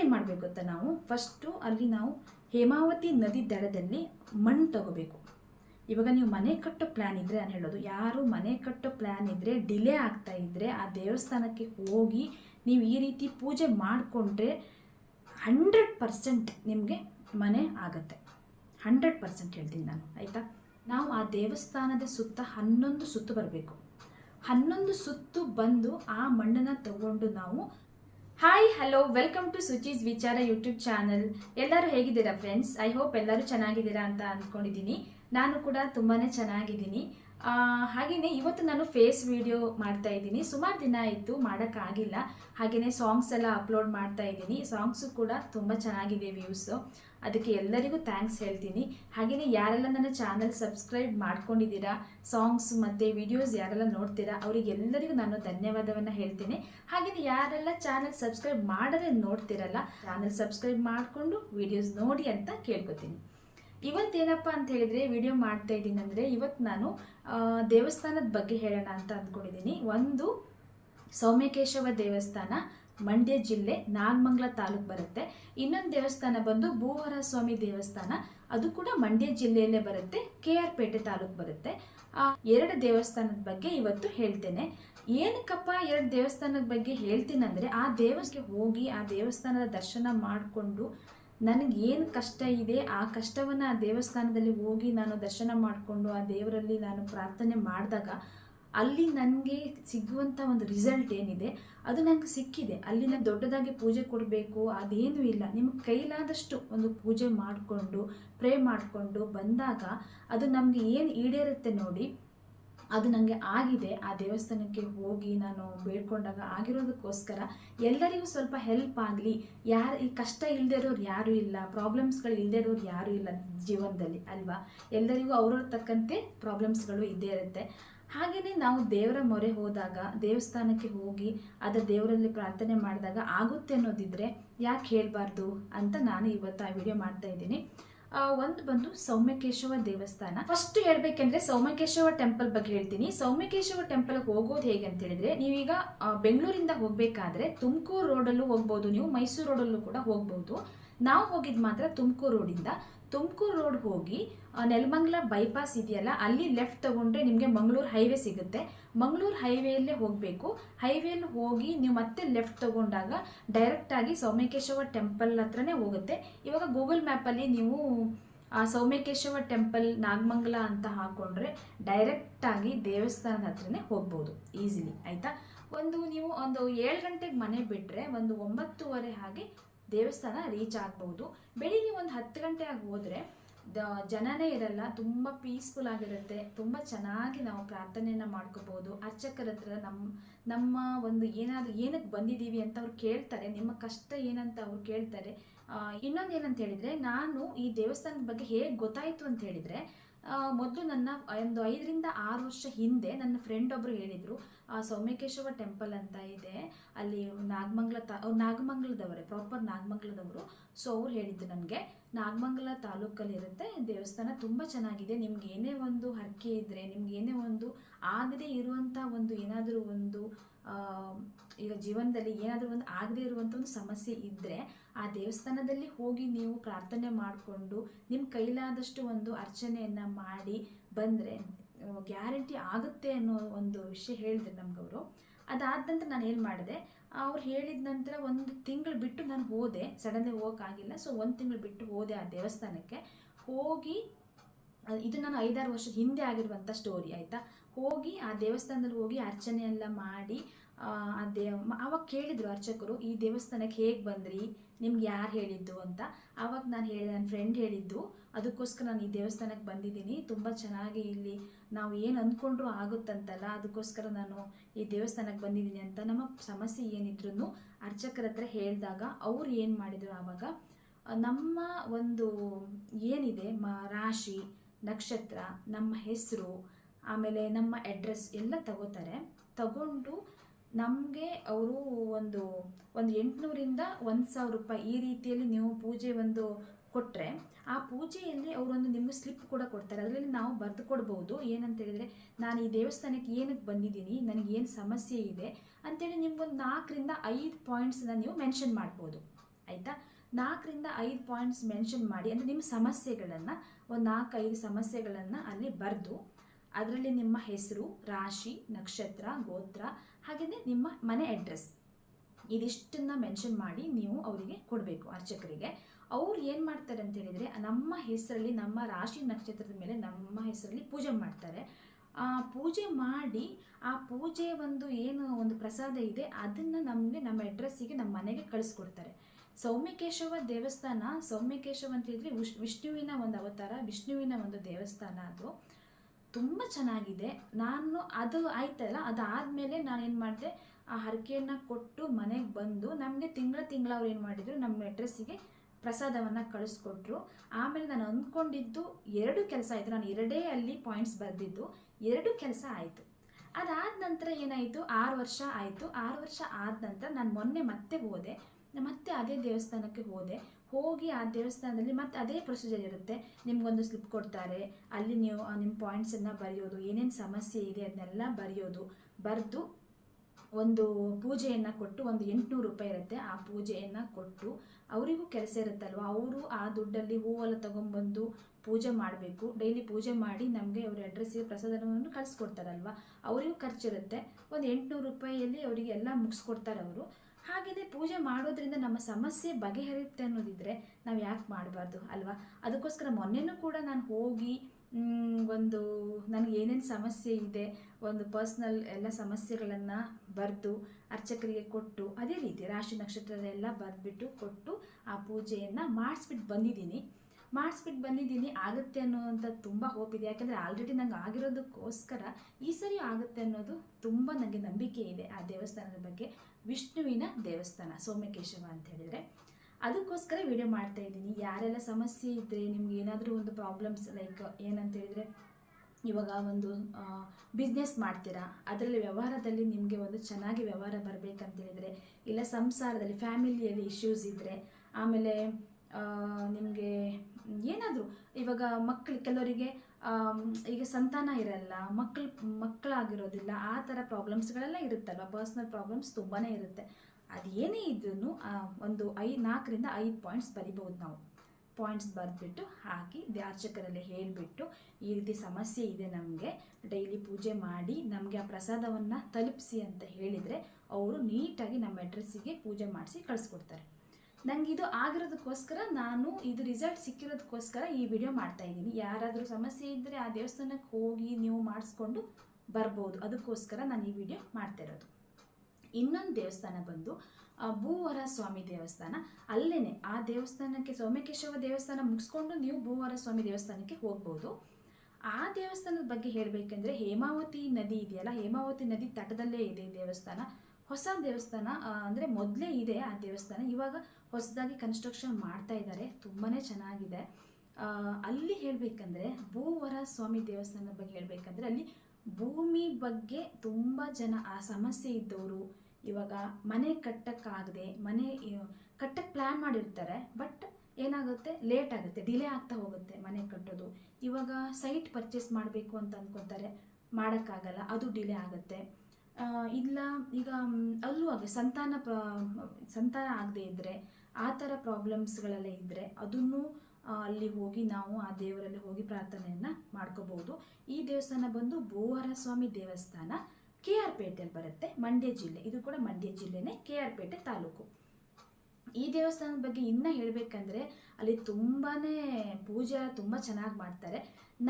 ಏನು ಮಾಡಬೇಕು ಅಂತ ನಾವು ಫಸ್ಟು ಅಲ್ಲಿ ನಾವು ಹೇಮಾವತಿ ನದಿ ದಡದಲ್ಲಿ ಮಣ್ಣು ತಗೋಬೇಕು. ಇವಾಗ ನೀವು ಮನೆ ಕಟ್ಟೋ ಪ್ಲ್ಯಾನ್ ಇದ್ದರೆ ನಾನು ಹೇಳೋದು, ಯಾರು ಮನೆ ಕಟ್ಟೋ ಪ್ಲ್ಯಾನ್ ಇದ್ದರೆ ಡಿಲೇ ಆಗ್ತಾ ಇದ್ದರೆ ಆ ದೇವಸ್ಥಾನಕ್ಕೆ ಹೋಗಿ ನೀವು ಈ ರೀತಿ ಪೂಜೆ ಮಾಡಿಕೊಂಡ್ರೆ ಹಂಡ್ರೆಡ್ ಪರ್ಸೆಂಟ್ ನಿಮಗೆ ಮನೆ ಆಗುತ್ತೆ. ಹಂಡ್ರೆಡ್ ಪರ್ಸೆಂಟ್ ಹೇಳ್ತೀನಿ ನಾನು, ಆಯಿತಾ? ನಾವು ಆ ದೇವಸ್ಥಾನದ ಸುತ್ತ ಹನ್ನೊಂದು ಸುತ್ತು ಬರಬೇಕು. ಹನ್ನೊಂದು ಸುತ್ತು ಬಂದು ಆ ಮಣ್ಣನ್ನು ತಗೊಂಡು ನಾವು hi hello welcome to Suchi's ವಿಚಾರ ಯೂಟ್ಯೂಬ್ ಚಾನಲ್ ಎಲ್ಲರೂ ಹೇಗಿದ್ದೀರಾ ಫ್ರೆಂಡ್ಸ್ ಐ ಹೋಪ್ ಎಲ್ಲರೂ ಚೆನ್ನಾಗಿದ್ದೀರಾ ಅಂತ ಅಂದ್ಕೊಂಡಿದ್ದೀನಿ ನಾನು ಕೂಡ ತುಂಬಾ ಚೆನ್ನಾಗಿದ್ದೀನಿ. ಹಾಗೆಯೇ ಇವತ್ತು ನಾನು ಫೇಸ್ ವಿಡಿಯೋ ಮಾಡ್ತಾ ಇದ್ದೀನಿ. ಸುಮಾರು ದಿನ ಆಯಿತು ಮಾಡೋಕ್ಕಾಗಿಲ್ಲ. ಹಾಗೆಯೇ ಸಾಂಗ್ಸ್ ಎಲ್ಲ ಅಪ್ಲೋಡ್ ಮಾಡ್ತಾ ಇದ್ದೀನಿ. ಸಾಂಗ್ಸು ಕೂಡ ತುಂಬ ಚೆನ್ನಾಗಿದೆ ವ್ಯೂಸು ಅದಕ್ಕೆ ಎಲ್ಲರಿಗೂ ಥ್ಯಾಂಕ್ಸ್ ಹೇಳ್ತೀನಿ. ಹಾಗೆಯೇ ಯಾರೆಲ್ಲ ನನ್ನ ಚಾನಲ್ ಸಬ್ಸ್ಕ್ರೈಬ್ ಮಾಡ್ಕೊಂಡಿದ್ದೀರಾ ಸಾಂಗ್ಸ್ ಮತ್ತು ವಿಡಿಯೋಸ್ ಯಾರೆಲ್ಲ ನೋಡ್ತೀರಾ, ಅವರಿಗೆಲ್ಲರಿಗೂ ನಾನು ಧನ್ಯವಾದವನ್ನು ಹೇಳ್ತೀನಿ. ಹಾಗೆಯೇ ಯಾರೆಲ್ಲ ಚಾನಲ್ ಸಬ್ಸ್ಕ್ರೈಬ್ ಮಾಡದೆ ನೋಡ್ತಿರಲ್ಲ ಚಾನಲ್ ಸಬ್ಸ್ಕ್ರೈಬ್ ಮಾಡಿಕೊಂಡು ವಿಡಿಯೋಸ್ ನೋಡಿ ಅಂತ ಕೇಳ್ಕೊತೀನಿ. ಇವತ್ತೇನಪ್ಪ ಅಂತ ಹೇಳಿದರೆ ವಿಡಿಯೋ ಮಾಡ್ತಾ ಇದ್ದೀನಿ ಅಂದರೆ ಇವತ್ತು ನಾನು ದೇವಸ್ಥಾನದ ಬಗ್ಗೆ ಹೇಳೋಣ ಅಂತ ಅಂದ್ಕೊಂಡಿದ್ದೀನಿ. ಒಂದು ಸೌಮ್ಯಕೇಶವ ದೇವಸ್ಥಾನ ಮಂಡ್ಯ ಜಿಲ್ಲೆ ನಾಗಮಂಗಲ ತಾಲೂಕು ಬರುತ್ತೆ. ಇನ್ನೊಂದು ದೇವಸ್ಥಾನ ಬಂದು ಭೂವರ ಸ್ವಾಮಿ ದೇವಸ್ಥಾನ. ಅದು ಕೂಡ ಮಂಡ್ಯ ಜಿಲ್ಲೆಯಲ್ಲೇ ಬರುತ್ತೆ. ಕೆ ಆರ್ ಪೇಟೆ ತಾಲೂಕು ಬರುತ್ತೆ. ಆ ಎರಡು ದೇವಸ್ಥಾನದ ಬಗ್ಗೆ ಇವತ್ತು ಹೇಳ್ತೇನೆ. ಏನಕ್ಕಪ್ಪ ಎರಡು ದೇವಸ್ಥಾನದ ಬಗ್ಗೆ ಹೇಳ್ತೀನಂದ್ರೆ ಆ ದೇವಸ್ಥೆ ಹೋಗಿ ಆ ದೇವಸ್ಥಾನದ ದರ್ಶನ ಮಾಡಿಕೊಂಡು ನನಗೆ ಏನು ಕಷ್ಟ ಇದೆ, ಆ ಕಷ್ಟವನ್ನು ಆ ದೇವಸ್ಥಾನದಲ್ಲಿ ಹೋಗಿ ನಾನು ದರ್ಶನ ಮಾಡಿಕೊಂಡು ಆ ದೇವರಲ್ಲಿ ನಾನು ಪ್ರಾರ್ಥನೆ ಮಾಡಿದಾಗ ಅಲ್ಲಿ ನನಗೆ ಸಿಗುವಂಥ ಒಂದು ರಿಸಲ್ಟ್ ಏನಿದೆ, ಅದು ನನಗೆ ಸಿಕ್ಕಿದೆ. ಅಲ್ಲಿನ ದೊಡ್ಡದಾಗಿ ಪೂಜೆ ಕೊಡಬೇಕು, ಅದೇನೂ ಇಲ್ಲ. ನಿಮ್ಮ ಕೈಲಾದಷ್ಟು ಒಂದು ಪೂಜೆ ಮಾಡಿಕೊಂಡು ಪ್ರೇ ಮಾಡಿಕೊಂಡು ಬಂದಾಗ ಅದು ನಮಗೆ ಏನು ಈಡೇರುತ್ತೆ ನೋಡಿ, ಅದು ನನಗೆ ಆಗಿದೆ. ಆ ದೇವಸ್ಥಾನಕ್ಕೆ ಹೋಗಿ ನಾನು ಬೇಡ್ಕೊಂಡಾಗ ಆಗಿರೋದಕ್ಕೋಸ್ಕರ ಎಲ್ಲರಿಗೂ ಸ್ವಲ್ಪ ಹೆಲ್ಪ್ ಆಗಲಿ. ಯಾರು, ಈ ಕಷ್ಟ ಇಲ್ಲದೆ ಇರೋರು ಯಾರೂ ಇಲ್ಲ ಪ್ರಾಬ್ಲಮ್ಸ್ಗಳು ಇಲ್ಲದೆ ಇರೋರು ಯಾರೂ ಇಲ್ಲ ಜೀವನದಲ್ಲಿ, ಅಲ್ವಾ? ಎಲ್ಲರಿಗೂ ಅವ್ರವ್ರ ತಕ್ಕಂತೆ ಪ್ರಾಬ್ಲಮ್ಸ್ಗಳು ಇದ್ದೇ ಇರುತ್ತೆ. ಹಾಗೆಯೇ ನಾವು ದೇವರ ಮೊರೆ ಹೋದಾಗ, ದೇವಸ್ಥಾನಕ್ಕೆ ಹೋಗಿ ಅದರ ದೇವರಲ್ಲಿ ಪ್ರಾರ್ಥನೆ ಮಾಡಿದಾಗ ಆಗುತ್ತೆ ಅನ್ನೋದಿದ್ರೆ ಯಾಕೆ ಹೇಳಬಾರ್ದು ಅಂತ ನಾನು ಇವತ್ತು ಆ ವಿಡಿಯೋ ಮಾಡ್ತಾ ಇದ್ದೀನಿ. ಒಂದು ಬಂದು ಸೌಮ್ಯಕೇಶವ ದೇವಸ್ಥಾನ. ಫಸ್ಟ್ ಹೇಳ್ಬೇಕಂದ್ರೆ ಸೌಮ್ಯಕೇಶವ ಟೆಂಪಲ್ ಬಗ್ಗೆ ಹೇಳ್ತೀನಿ. ಸೌಮ್ಯಕೇಶವ ಟೆಂಪಲ್ ಹೋಗೋದು ಹೇಗೆ ಅಂತ ಹೇಳಿದ್ರೆ, ನೀವೀಗ ಬೆಂಗಳೂರಿಂದ ಹೋಗಬೇಕಾದ್ರೆ ತುಮಕೂರು ರೋಡಲ್ಲೂ ಹೋಗ್ಬೋದು ನೀವು, ಮೈಸೂರು ರೋಡಲ್ಲೂ ಕೂಡ ಹೋಗ್ಬೋದು. ನಾವು ಹೋಗಿದ್ದು ಮಾತ್ರ ತುಮಕೂರು ರೋಡಿಂದ ತುಮಕೂರು ರೋಡ್ ಹೋಗಿ ನೆಲಮಂಗಲ ಬೈಪಾಸ್ ಇದೆಯಲ್ಲ, ಅಲ್ಲಿ ಲೆಫ್ಟ್ ತಗೊಂಡ್ರೆ ನಿಮಗೆ ಮಂಗಳೂರು ಹೈವೇ ಸಿಗುತ್ತೆ. ಮಂಗಳೂರು ಹೈವೇಯಲ್ಲೇ ಹೋಗಬೇಕು. ಹೈವೇಲಿ ಹೋಗಿ ನೀವು ಮತ್ತೆ ಲೆಫ್ಟ್ ತಗೊಂಡಾಗ ಡೈರೆಕ್ಟಾಗಿ ಸೌಮ್ಯಕೇಶವ ಟೆಂಪಲ್ ಹತ್ರನೇ ಹೋಗುತ್ತೆ. ಇವಾಗ ಗೂಗಲ್ ಮ್ಯಾಪಲ್ಲಿ ನೀವು, ಆ ಸೌಮ್ಯಕೇಶವ ಟೆಂಪಲ್ ನಾಗಮಂಗಲ ಅಂತ ಹಾಕೊಂಡ್ರೆ ಡೈರೆಕ್ಟಾಗಿ ದೇವಸ್ಥಾನದ ಹತ್ರನೇ ಹೋಗ್ಬೋದು. ಈಸಿಲಿ ಆಯಿತಾ? ಒಂದು ನೀವು ಒಂದು ಏಳು ಗಂಟೆಗೆ ಮನೆ ಬಿಟ್ಟರೆ ಒಂದು ಒಂಬತ್ತುವರೆ ಹಾಗೆ ದೇವಸ್ಥಾನ ರೀಚ್ ಆಗ್ಬೋದು. ಬೆಳಿಗ್ಗೆ ಒಂದು ಹತ್ತು ಗಂಟೆ ಆಗಿ ಹೋದರೆ ದ, ಜನನೇ ಇರಲ್ಲ, ತುಂಬ ಪೀಸ್ಫುಲ್ ಆಗಿರುತ್ತೆ, ತುಂಬ ಚೆನ್ನಾಗಿ ನಾವು ಪ್ರಾರ್ಥನೆಯನ್ನು ಮಾಡ್ಕೋಬೋದು. ಅರ್ಚಕರ ಹತ್ರ ನಮ್ಮ ನಮ್ಮ ಒಂದು ಏನಾದರೂ ಏನಕ್ಕೆ ಬಂದಿದ್ದೀವಿ ಅಂತ ಅವ್ರು ಕೇಳ್ತಾರೆ, ನಿಮ್ಮ ಕಷ್ಟ ಏನಂತ ಅವ್ರು ಕೇಳ್ತಾರೆ. ಇನ್ನೊಂದು ಏನಂತ ಹೇಳಿದರೆ, ನಾನು ಈ ದೇವಸ್ಥಾನದ ಬಗ್ಗೆ ಹೇಗೆ ಗೊತ್ತಾಯಿತು ಅಂತ ಹೇಳಿದರೆ ಮೊದಲು ನನ್ನ, ಒಂದು ಐದರಿಂದ ಆರು ವರ್ಷ ಹಿಂದೆ ನನ್ನ ಫ್ರೆಂಡ್ ಒಬ್ಬರು ಹೇಳಿದರು ಸೌಮ್ಯಕೇಶವ ಟೆಂಪಲ್ ಅಂತ ಇದೆ, ಅಲ್ಲಿ ನಾಗಮಂಗಲ ತಾ ನಾಗಮಂಗಲದವರೇ ಪ್ರಾಪರ್ ನಾಗಮಂಗಲದವರು. ಸೊ ಅವ್ರು ಹೇಳಿದ್ದು ನನಗೆ, ನಾಗಮಂಗಲ ತಾಲೂಕಲ್ಲಿರುತ್ತೆ, ದೇವಸ್ಥಾನ ತುಂಬ ಚೆನ್ನಾಗಿದೆ, ನಿಮ್ಗೆ ಏನೇ ಒಂದು ಹರಕೆ ಇದ್ದರೆ ನಿಮ್ಗೆ ಏನೇ ಒಂದು ಆಗದೇ ಇರುವಂಥ ಒಂದು ಏನಾದರೂ ಒಂದು ಈಗ ಜೀವನದಲ್ಲಿ ಏನಾದರೂ ಒಂದು ಆಗದೇ ಇರುವಂಥ ಒಂದು ಸಮಸ್ಯೆ ಇದ್ದರೆ ಆ ದೇವಸ್ಥಾನದಲ್ಲಿ ಹೋಗಿ ನೀವು ಪ್ರಾರ್ಥನೆ ಮಾಡಿಕೊಂಡು ನಿಮ್ಮ ಕೈಲಾದಷ್ಟು ಒಂದು ಅರ್ಚನೆಯನ್ನು ಮಾಡಿ ಬಂದರೆ ಗ್ಯಾರಂಟಿ ಆಗುತ್ತೆ ಅನ್ನೋ ಒಂದು ವಿಷಯ ಹೇಳಿದ್ರು ನಮಗವರು ಅದಾದ ನಂತರ ನಾನು ಏನು ಮಾಡಿದೆ, ಅವ್ರು ಹೇಳಿದ ನಂತರ ಒಂದು ತಿಂಗಳು ಬಿಟ್ಟು ನಾನು ಹೋದೆ. ಸಡನ್ಲಿ ಹೋಗೋಕ್ಕಾಗಿಲ್ಲ ಸೊ ಒಂದು ತಿಂಗಳು ಬಿಟ್ಟು ಹೋದೆ ಆ ದೇವಸ್ಥಾನಕ್ಕೆ. ಹೋಗಿ ಇದು ನಾನು ಐದಾರು ವರ್ಷದ ಹಿಂದೆ ಆಗಿರುವಂಥ ಸ್ಟೋರಿ ಆಯಿತಾ? ಹೋಗಿ ಆ ದೇವಸ್ಥಾನದಲ್ಲಿ ಹೋಗಿ ಅರ್ಚನೆ ಎಲ್ಲ ಮಾಡಿ, ಆ ದೇ ಆವಾಗ ಕೇಳಿದರು ಅರ್ಚಕರು, ಈ ದೇವಸ್ಥಾನಕ್ಕೆ ಹೇಗೆ ಬಂದ್ರಿ? ನಿಮ್ಗೆ ಯಾರು ಹೇಳಿದ್ದು ಅಂತ. ಆವಾಗ ನಾನು ಹೇಳಿದೆ ನನ್ನ ಫ್ರೆಂಡ್ ಹೇಳಿದ್ದು, ಅದಕ್ಕೋಸ್ಕರ ನಾನು ಈ ದೇವಸ್ಥಾನಕ್ಕೆ ಬಂದಿದ್ದೀನಿ. ತುಂಬ ಚೆನ್ನಾಗಿ ಇಲ್ಲಿ ನಾವು ಏನು ಅಂದ್ಕೊಂಡ್ರೂ ಆಗುತ್ತಂತಲ್ಲ, ಅದಕ್ಕೋಸ್ಕರ ನಾನು ಈ ದೇವಸ್ಥಾನಕ್ಕೆ ಬಂದಿದ್ದೀನಿ ಅಂತ. ನಮ್ಮ ಸಮಸ್ಯೆ ಏನಿದ್ರು ಅರ್ಚಕರ ಹತ್ರ ಹೇಳಿದಾಗ ಅವ್ರು ಏನು ಮಾಡಿದರು ಆವಾಗ ನಮ್ಮ ಒಂದು ಏನಿದೆ, ಮ, ರಾಶಿ ನಕ್ಷತ್ರ, ನಮ್ಮ ಹೆಸರು, ಆಮೇಲೆ ನಮ್ಮ ಅಡ್ರೆಸ್ ಎಲ್ಲ ತಗೋತಾರೆ. ತಗೊಂಡು ನಮಗೆ ಅವರು ಒಂದು ಒಂದು ಎಂಟುನೂರಿಂದ ಒಂದು ಸಾವಿರ ರೂಪಾಯಿ ಈ ರೀತಿಯಲ್ಲಿ ನೀವು ಪೂಜೆ ಒಂದು ಕೊಟ್ಟರೆ ಆ ಪೂಜೆಯಲ್ಲಿ ಅವರೊಂದು ನಿಮಗೆ ಸ್ಲಿಪ್ ಕೂಡ ಕೊಡ್ತಾರೆ. ಅದರಲ್ಲಿ ನಾವು ಬರೆದು ಕೊಡ್ಬೋದು. ಏನಂತ ಹೇಳಿದರೆ, ನಾನು ಈ ದೇವಸ್ಥಾನಕ್ಕೆ ಏನಕ್ಕೆ ಬಂದಿದ್ದೀನಿ, ನನಗೆ ಏನು ಸಮಸ್ಯೆ ಇದೆ ಅಂತೇಳಿ ನಿಮ್ಗೊಂದು ನಾಲ್ಕರಿಂದ ಐದು ಪಾಯಿಂಟ್ಸನ್ನ ನೀವು ಮೆನ್ಷನ್ ಮಾಡ್ಬೋದು. ಆಯಿತಾ? ನಾಲ್ಕರಿಂದ ಐದು ಪಾಯಿಂಟ್ಸ್ ಮೆನ್ಷನ್ ಮಾಡಿ, ಅಂದರೆ ನಿಮ್ಮ ಸಮಸ್ಯೆಗಳನ್ನು ಒಂದು ನಾಲ್ಕೈದು ಸಮಸ್ಯೆಗಳನ್ನು ಅಲ್ಲಿ ಬರೆದು ಅದರಲ್ಲಿ ನಿಮ್ಮ ಹೆಸರು, ರಾಶಿ, ನಕ್ಷತ್ರ, ಗೋತ್ರ ಹಾಗೆಯೇ ನಿಮ್ಮ ಮನೆ ಅಡ್ರೆಸ್ ಇದಿಷ್ಟನ್ನ ಮೆನ್ಷನ್ ಮಾಡಿ ನೀವು ಅವರಿಗೆ ಕೊಡಬೇಕು ಅರ್ಚಕರಿಗೆ. ಅವ್ರು ಏನು ಮಾಡ್ತಾರೆ ಅಂತ ಹೇಳಿದರೆ, ನಮ್ಮ ಹೆಸರಲ್ಲಿ, ನಮ್ಮ ರಾಶಿ ನಕ್ಷತ್ರದ ಮೇಲೆ ನಮ್ಮ ಹೆಸರಲ್ಲಿ ಪೂಜೆ ಮಾಡ್ತಾರೆ. ಪೂಜೆ ಮಾಡಿ ಆ ಪೂಜೆ ಒಂದು ಏನು ಒಂದು ಪ್ರಸಾದ ಇದೆ, ಅದನ್ನು ನಮಗೆ ನಮ್ಮ ಅಡ್ರೆಸ್ಸಿಗೆ ನಮ್ಮ ಮನೆಗೆ ಕಳಿಸ್ಕೊಡ್ತಾರೆ. ಸೌಮ್ಯಕೇಶವ ದೇವಸ್ಥಾನ, ಸೌಮ್ಯಕೇಶವ ಅಂತ ಹೇಳಿದ್ರೆ ವಿಷ್ಣುವಿನ ಒಂದು ಅವತಾರ, ವಿಷ್ಣುವಿನ ಒಂದು ದೇವಸ್ಥಾನ ಅದು. ತುಂಬ ಚೆನ್ನಾಗಿದೆ. ನಾನು ಅದು ಆಯ್ತಲ್ಲ ಅದಾದಮೇಲೆ ನಾನು ಏನು ಮಾಡಿದೆ, ಆ ಹರಕೆಯನ್ನು ಕೊಟ್ಟು ಮನೆಗೆ ಬಂದು ನಮಗೆ ತಿಂಗಳ ತಿಂಗಳ ಅವ್ರು ಏನು ಮಾಡಿದರು, ನಮ್ಮ ಅಡ್ರೆಸ್ಸಿಗೆ ಪ್ರಸಾದವನ್ನು ಕಳಿಸ್ಕೊಟ್ರು. ಆಮೇಲೆ ನಾನು ಅಂದ್ಕೊಂಡಿದ್ದು ಎರಡು ಕೆಲಸ ಆಯಿತು. ನಾನು ಎರಡೇ ಅಲ್ಲಿ ಪಾಯಿಂಟ್ಸ್ ಬರೆದಿದ್ದು, ಎರಡು ಕೆಲಸ ಆಯಿತು. ಅದಾದ ನಂತರ ಏನಾಯಿತು, ಆರು ವರ್ಷ ಆಯಿತು. ಆರು ವರ್ಷ ಆದ ನಂತರ ನಾನು ಮೊನ್ನೆ ಮತ್ತೆ ಹೋದೆ. ಮತ್ತೆ ಅದೇ ದೇವಸ್ಥಾನಕ್ಕೆ ಹೋದೆ. ಹೋಗಿ ಆ ದೇವಸ್ಥಾನದಲ್ಲಿ ಮತ್ತೆ ಅದೇ ಪ್ರೊಸೀಜರ್ ಇರುತ್ತೆ. ನಿಮ್ಗೊಂದು ಸ್ಲಿಪ್ ಕೊಡ್ತಾರೆ. ಅಲ್ಲಿ ನೀವು ನಿಮ್ಮ ಪಾಯಿಂಟ್ಸನ್ನು ಬರೆಯೋದು, ಏನೇನು ಸಮಸ್ಯೆ ಇದೆ ಅದನ್ನೆಲ್ಲ ಬರೆಯೋದು. ಬರೆದು ಒಂದು ಪೂಜೆಯನ್ನು ಕೊಟ್ಟು ಒಂದು ಎಂಟುನೂರು ರೂಪಾಯಿ ಇರುತ್ತೆ. ಆ ಪೂಜೆಯನ್ನು ಕೊಟ್ಟು ಅವರಿಗೂ ಕೆಲಸ ಇರುತ್ತಲ್ವ? ಅವರು ಆ ದುಡ್ಡಲ್ಲಿ ಹೂವೆಲ್ಲ ತೊಗೊಂಬಂದು ಪೂಜೆ ಮಾಡಬೇಕು. ಡೈಲಿ ಪೂಜೆ ಮಾಡಿ ನಮಗೆ ಅವ್ರ ಅಡ್ರೆಸ್ಸಿಗೆ ಪ್ರಸಾದವನ್ನು ಕಳಿಸ್ಕೊಡ್ತಾರಲ್ವ? ಅವರಿಗೂ ಖರ್ಚಿರುತ್ತೆ. ಒಂದು ಎಂಟುನೂರು ರೂಪಾಯಿಯಲ್ಲಿ ಅವರಿಗೆ ಎಲ್ಲ ಮುಗಿಸ್ಕೊಡ್ತಾರೆ ಅವರು. ಹಾಗೆಯೇ ಪೂಜೆ ಮಾಡೋದ್ರಿಂದ ನಮ್ಮ ಸಮಸ್ಯೆ ಬಗೆಹರಿಯುತ್ತೆ ಅನ್ನೋದಿದ್ರೆ ನಾವು ಯಾಕೆ ಮಾಡಬಾರ್ದು, ಅಲ್ವಾ? ಅದಕ್ಕೋಸ್ಕರ ಮೊನ್ನೆನೂ ಕೂಡ ನಾನು ಹೋಗಿ ಒಂದು ನನಗೆ ಏನೇನು ಸಮಸ್ಯೆ ಇದೆ, ಒಂದು ಪರ್ಸ್ನಲ್ ಎಲ್ಲ ಸಮಸ್ಯೆಗಳನ್ನು ಬರೆದು ಅರ್ಚಕರಿಗೆ ಕೊಟ್ಟು, ಅದೇ ರೀತಿ ರಾಶಿ ನಕ್ಷತ್ರದೆಲ್ಲ ಬರೆದ್ಬಿಟ್ಟು ಕೊಟ್ಟು ಆ ಪೂಜೆಯನ್ನು ಮಾಡಿಸ್ಬಿಟ್ಟು ಬಂದಿದ್ದೀನಿ. ಮಾಡಿಸ್ಬಿಟ್ಟು ಬಂದಿದ್ದೀನಿ, ಆಗುತ್ತೆ ಅನ್ನೋವಂಥ ತುಂಬ ಹೋಪ್ ಇದೆ. ಯಾಕಂದರೆ ಆಲ್ರೆಡಿ ನಂಗೆ ಆಗಿರೋದಕ್ಕೋಸ್ಕರ ಈ ಸರಿ ಆಗುತ್ತೆ ಅನ್ನೋದು ತುಂಬ ನನಗೆ ನಂಬಿಕೆ ಇದೆ ಆ ದೇವಸ್ಥಾನದ ಬಗ್ಗೆ. ವಿಷ್ಣುವಿನ ದೇವಸ್ಥಾನ ಸೋಮಕೇಶವ ಅಂತ ಹೇಳಿದರೆ. ಅದಕ್ಕೋಸ್ಕರ ವಿಡಿಯೋ ಮಾಡ್ತಾ ಇದ್ದೀನಿ. ಯಾರೆಲ್ಲ ಸಮಸ್ಯೆ ಇದ್ದರೆ ನಿಮ್ಗೆ ಏನಾದರೂ ಒಂದು ಪ್ರಾಬ್ಲಮ್ಸ್ ಲೈಕ್ ಏನಂತ ಹೇಳಿದರೆ, ಇವಾಗ ಒಂದು ಬಿಸ್ನೆಸ್ ಮಾಡ್ತೀರಾ? ಅದರಲ್ಲಿ ವ್ಯವಹಾರದಲ್ಲಿ ನಿಮಗೆ ಒಂದು ಚೆನ್ನಾಗಿ ವ್ಯವಹಾರ ಬರಬೇಕಂತ ಹೇಳಿದರೆ, ಇಲ್ಲ ಸಂಸಾರದಲ್ಲಿ ಫ್ಯಾಮಿಲಿಯಲ್ಲಿ ಇಶ್ಯೂಸ್ ಇದ್ದರೆ ಆಮೇಲೆ ನಿಮಗೆ ಏನಾದರೂ, ಇವಾಗ ಮಕ್ಕಳು ಕೆಲವರಿಗೆ ಈಗ ಸಂತಾನ ಇರಲ್ಲ ಮಕ್ಕಳು ಮಕ್ಕಳಾಗಿರೋದಿಲ್ಲ, ಆ ಥರ ಪ್ರಾಬ್ಲಮ್ಸ್ಗಳೆಲ್ಲ ಇರುತ್ತಲ್ವ? ಪರ್ಸ್ನಲ್ ಪ್ರಾಬ್ಲಮ್ಸ್ ತುಂಬಾ ಇರುತ್ತೆ. ಅದೇನೇ ಇದ್ರೂ ಒಂದು ಐ, ನಾಲ್ಕರಿಂದ ಐದು ಪಾಯಿಂಟ್ಸ್ ಬರಿಬೋದು ನಾವು. ಪಾಯಿಂಟ್ಸ್ ಬರೆದ್ಬಿಟ್ಟು ಹಾಕಿ ದ್ಯಾರ್ಚಕರಲ್ಲಿ ಹೇಳಿಬಿಟ್ಟು, ಈ ರೀತಿ ಸಮಸ್ಯೆ ಇದೆ ನಮಗೆ, ಡೈಲಿ ಪೂಜೆ ಮಾಡಿ, ನಮಗೆ ಆ ಪ್ರಸಾದವನ್ನು ತಲುಪಿಸಿ ಅಂತ ಹೇಳಿದರೆ, ಅವರು ನೀಟಾಗಿ ನಮ್ಮ ಅಡ್ರೆಸ್ಸಿಗೆ ಪೂಜೆ ಮಾಡಿಸಿ ಕಳಿಸ್ಕೊಡ್ತಾರೆ. ನಂಗೆ ಇದು ಆಗಿರೋದಕ್ಕೋಸ್ಕರ ನಾನು ಇದು ರಿಸಲ್ಟ್ ಸಿಕ್ಕಿರೋದಕ್ಕೋಸ್ಕರ ಈ ವಿಡಿಯೋ ಮಾಡ್ತಾ ಇದ್ದೀನಿ. ಯಾರಾದರೂ ಸಮಸ್ಯೆ ಇದ್ದರೆ ಆ ದೇವಸ್ಥಾನಕ್ಕೆ ಹೋಗಿ ನೀವು ಮಾಡಿಸ್ಕೊಂಡು ಬರ್ಬೋದು. ಅದಕ್ಕೋಸ್ಕರ ನಾನು ಈ ವಿಡಿಯೋ ಮಾಡ್ತಾ ಇರೋದು. ಇನ್ನೊಂದು ದೇವಸ್ಥಾನ ಬಂದು ಭೂವರ ಸ್ವಾಮಿ ದೇವಸ್ಥಾನ. ಅಲ್ಲೇ ಆ ದೇವಸ್ಥಾನಕ್ಕೆ, ಸೌಮ್ಯಕೇಶವ ದೇವಸ್ಥಾನ ಮುಗಿಸ್ಕೊಂಡು ನೀವು ಭೂವರ ಸ್ವಾಮಿ ದೇವಸ್ಥಾನಕ್ಕೆ ಹೋಗ್ಬೋದು. ಆ ದೇವಸ್ಥಾನದ ಬಗ್ಗೆ ಹೇಳಬೇಕಂದ್ರೆ ಹೇಮಾವತಿ ನದಿ ಇದೆಯಲ್ಲ? ಹೇಮಾವತಿ ನದಿ ತಟದಲ್ಲೇ ಇದೆ ಈ ದೇವಸ್ಥಾನ. ಹೊಸ ದೇವಸ್ಥಾನ ಅಂದರೆ ಮೊದಲೇ ಇದೆ ಆ ದೇವಸ್ಥಾನ. ಇವಾಗ ಹೊಸದಾಗಿ ಕನ್ಸ್ಟ್ರಕ್ಷನ್ ಮಾಡ್ತಾ ಇದ್ದಾರೆ ತುಂಬಾ ಚೆನ್ನಾಗಿದೆ. ಅಲ್ಲಿ ಹೇಳಬೇಕಂದ್ರೆ ಭೂವರ ಸ್ವಾಮಿ ದೇವಸ್ಥಾನದ ಬಗ್ಗೆ ಹೇಳಬೇಕಂದ್ರೆ ಅಲ್ಲಿ ಭೂಮಿ ಬಗ್ಗೆ ತುಂಬ ಜನ, ಆ, ಸಮಸ್ಯೆ ಇದ್ದವರು ಇವಾಗ ಮನೆ ಕಟ್ಟಕ್ಕಾಗದೆ, ಮನೆ ಕಟ್ಟಕ್ಕೆ ಪ್ಲ್ಯಾನ್ ಮಾಡಿರ್ತಾರೆ, ಬಟ್ ಏನಾಗುತ್ತೆ? ಲೇಟ್ ಆಗುತ್ತೆ ಡಿಲೇ ಆಗ್ತಾ ಹೋಗುತ್ತೆ ಮನೆ ಕಟ್ಟೋದು. ಇವಾಗ ಸೈಟ್ ಪರ್ಚೇಸ್ ಮಾಡಬೇಕು ಅಂತ ಅಂದ್ಕೊತಾರೆ ಮಾಡೋಕ್ಕಾಗಲ್ಲ, ಅದು ಡಿಲೇ ಆಗುತ್ತೆ. ಇಲ್ಲ, ಈಗ ಅಲ್ಲೂ ಹಾಗೆ ಸಂತಾನ ಪ ಸಂತಾನ ಆಗದೆ ಇದ್ದರೆ ಆ ಥರ ಪ್ರಾಬ್ಲಮ್ಸ್ಗಳೆಲ್ಲ ಇದ್ದರೆ ಅದನ್ನು ಅಲ್ಲಿ ಹೋಗಿ ನಾವು ಆ ದೇವರಲ್ಲಿ ಹೋಗಿ ಪ್ರಾರ್ಥನೆಯನ್ನು ಮಾಡ್ಕೋಬೋದು. ಈ ದೇವಸ್ಥಾನ ಬಂದು ಬೋವರ ಸ್ವಾಮಿ ದೇವಸ್ಥಾನ ಕೆ ಆರ್ ಪೇಟೆಯಲ್ಲಿ ಬರುತ್ತೆ, ಮಂಡ್ಯ ಜಿಲ್ಲೆ. ಇದು ಕೂಡ ಮಂಡ್ಯ ಜಿಲ್ಲೆನೇ ಕೆ ಆರ್ ಪೇಟೆ ತಾಲೂಕು. ಈ ದೇವಸ್ಥಾನದ ಬಗ್ಗೆ ಇನ್ನೂ ಹೇಳಬೇಕಂದ್ರೆ, ಅಲ್ಲಿ ತುಂಬಾ ಪೂಜೆ, ತುಂಬ ಚೆನ್ನಾಗಿ ಮಾಡ್ತಾರೆ.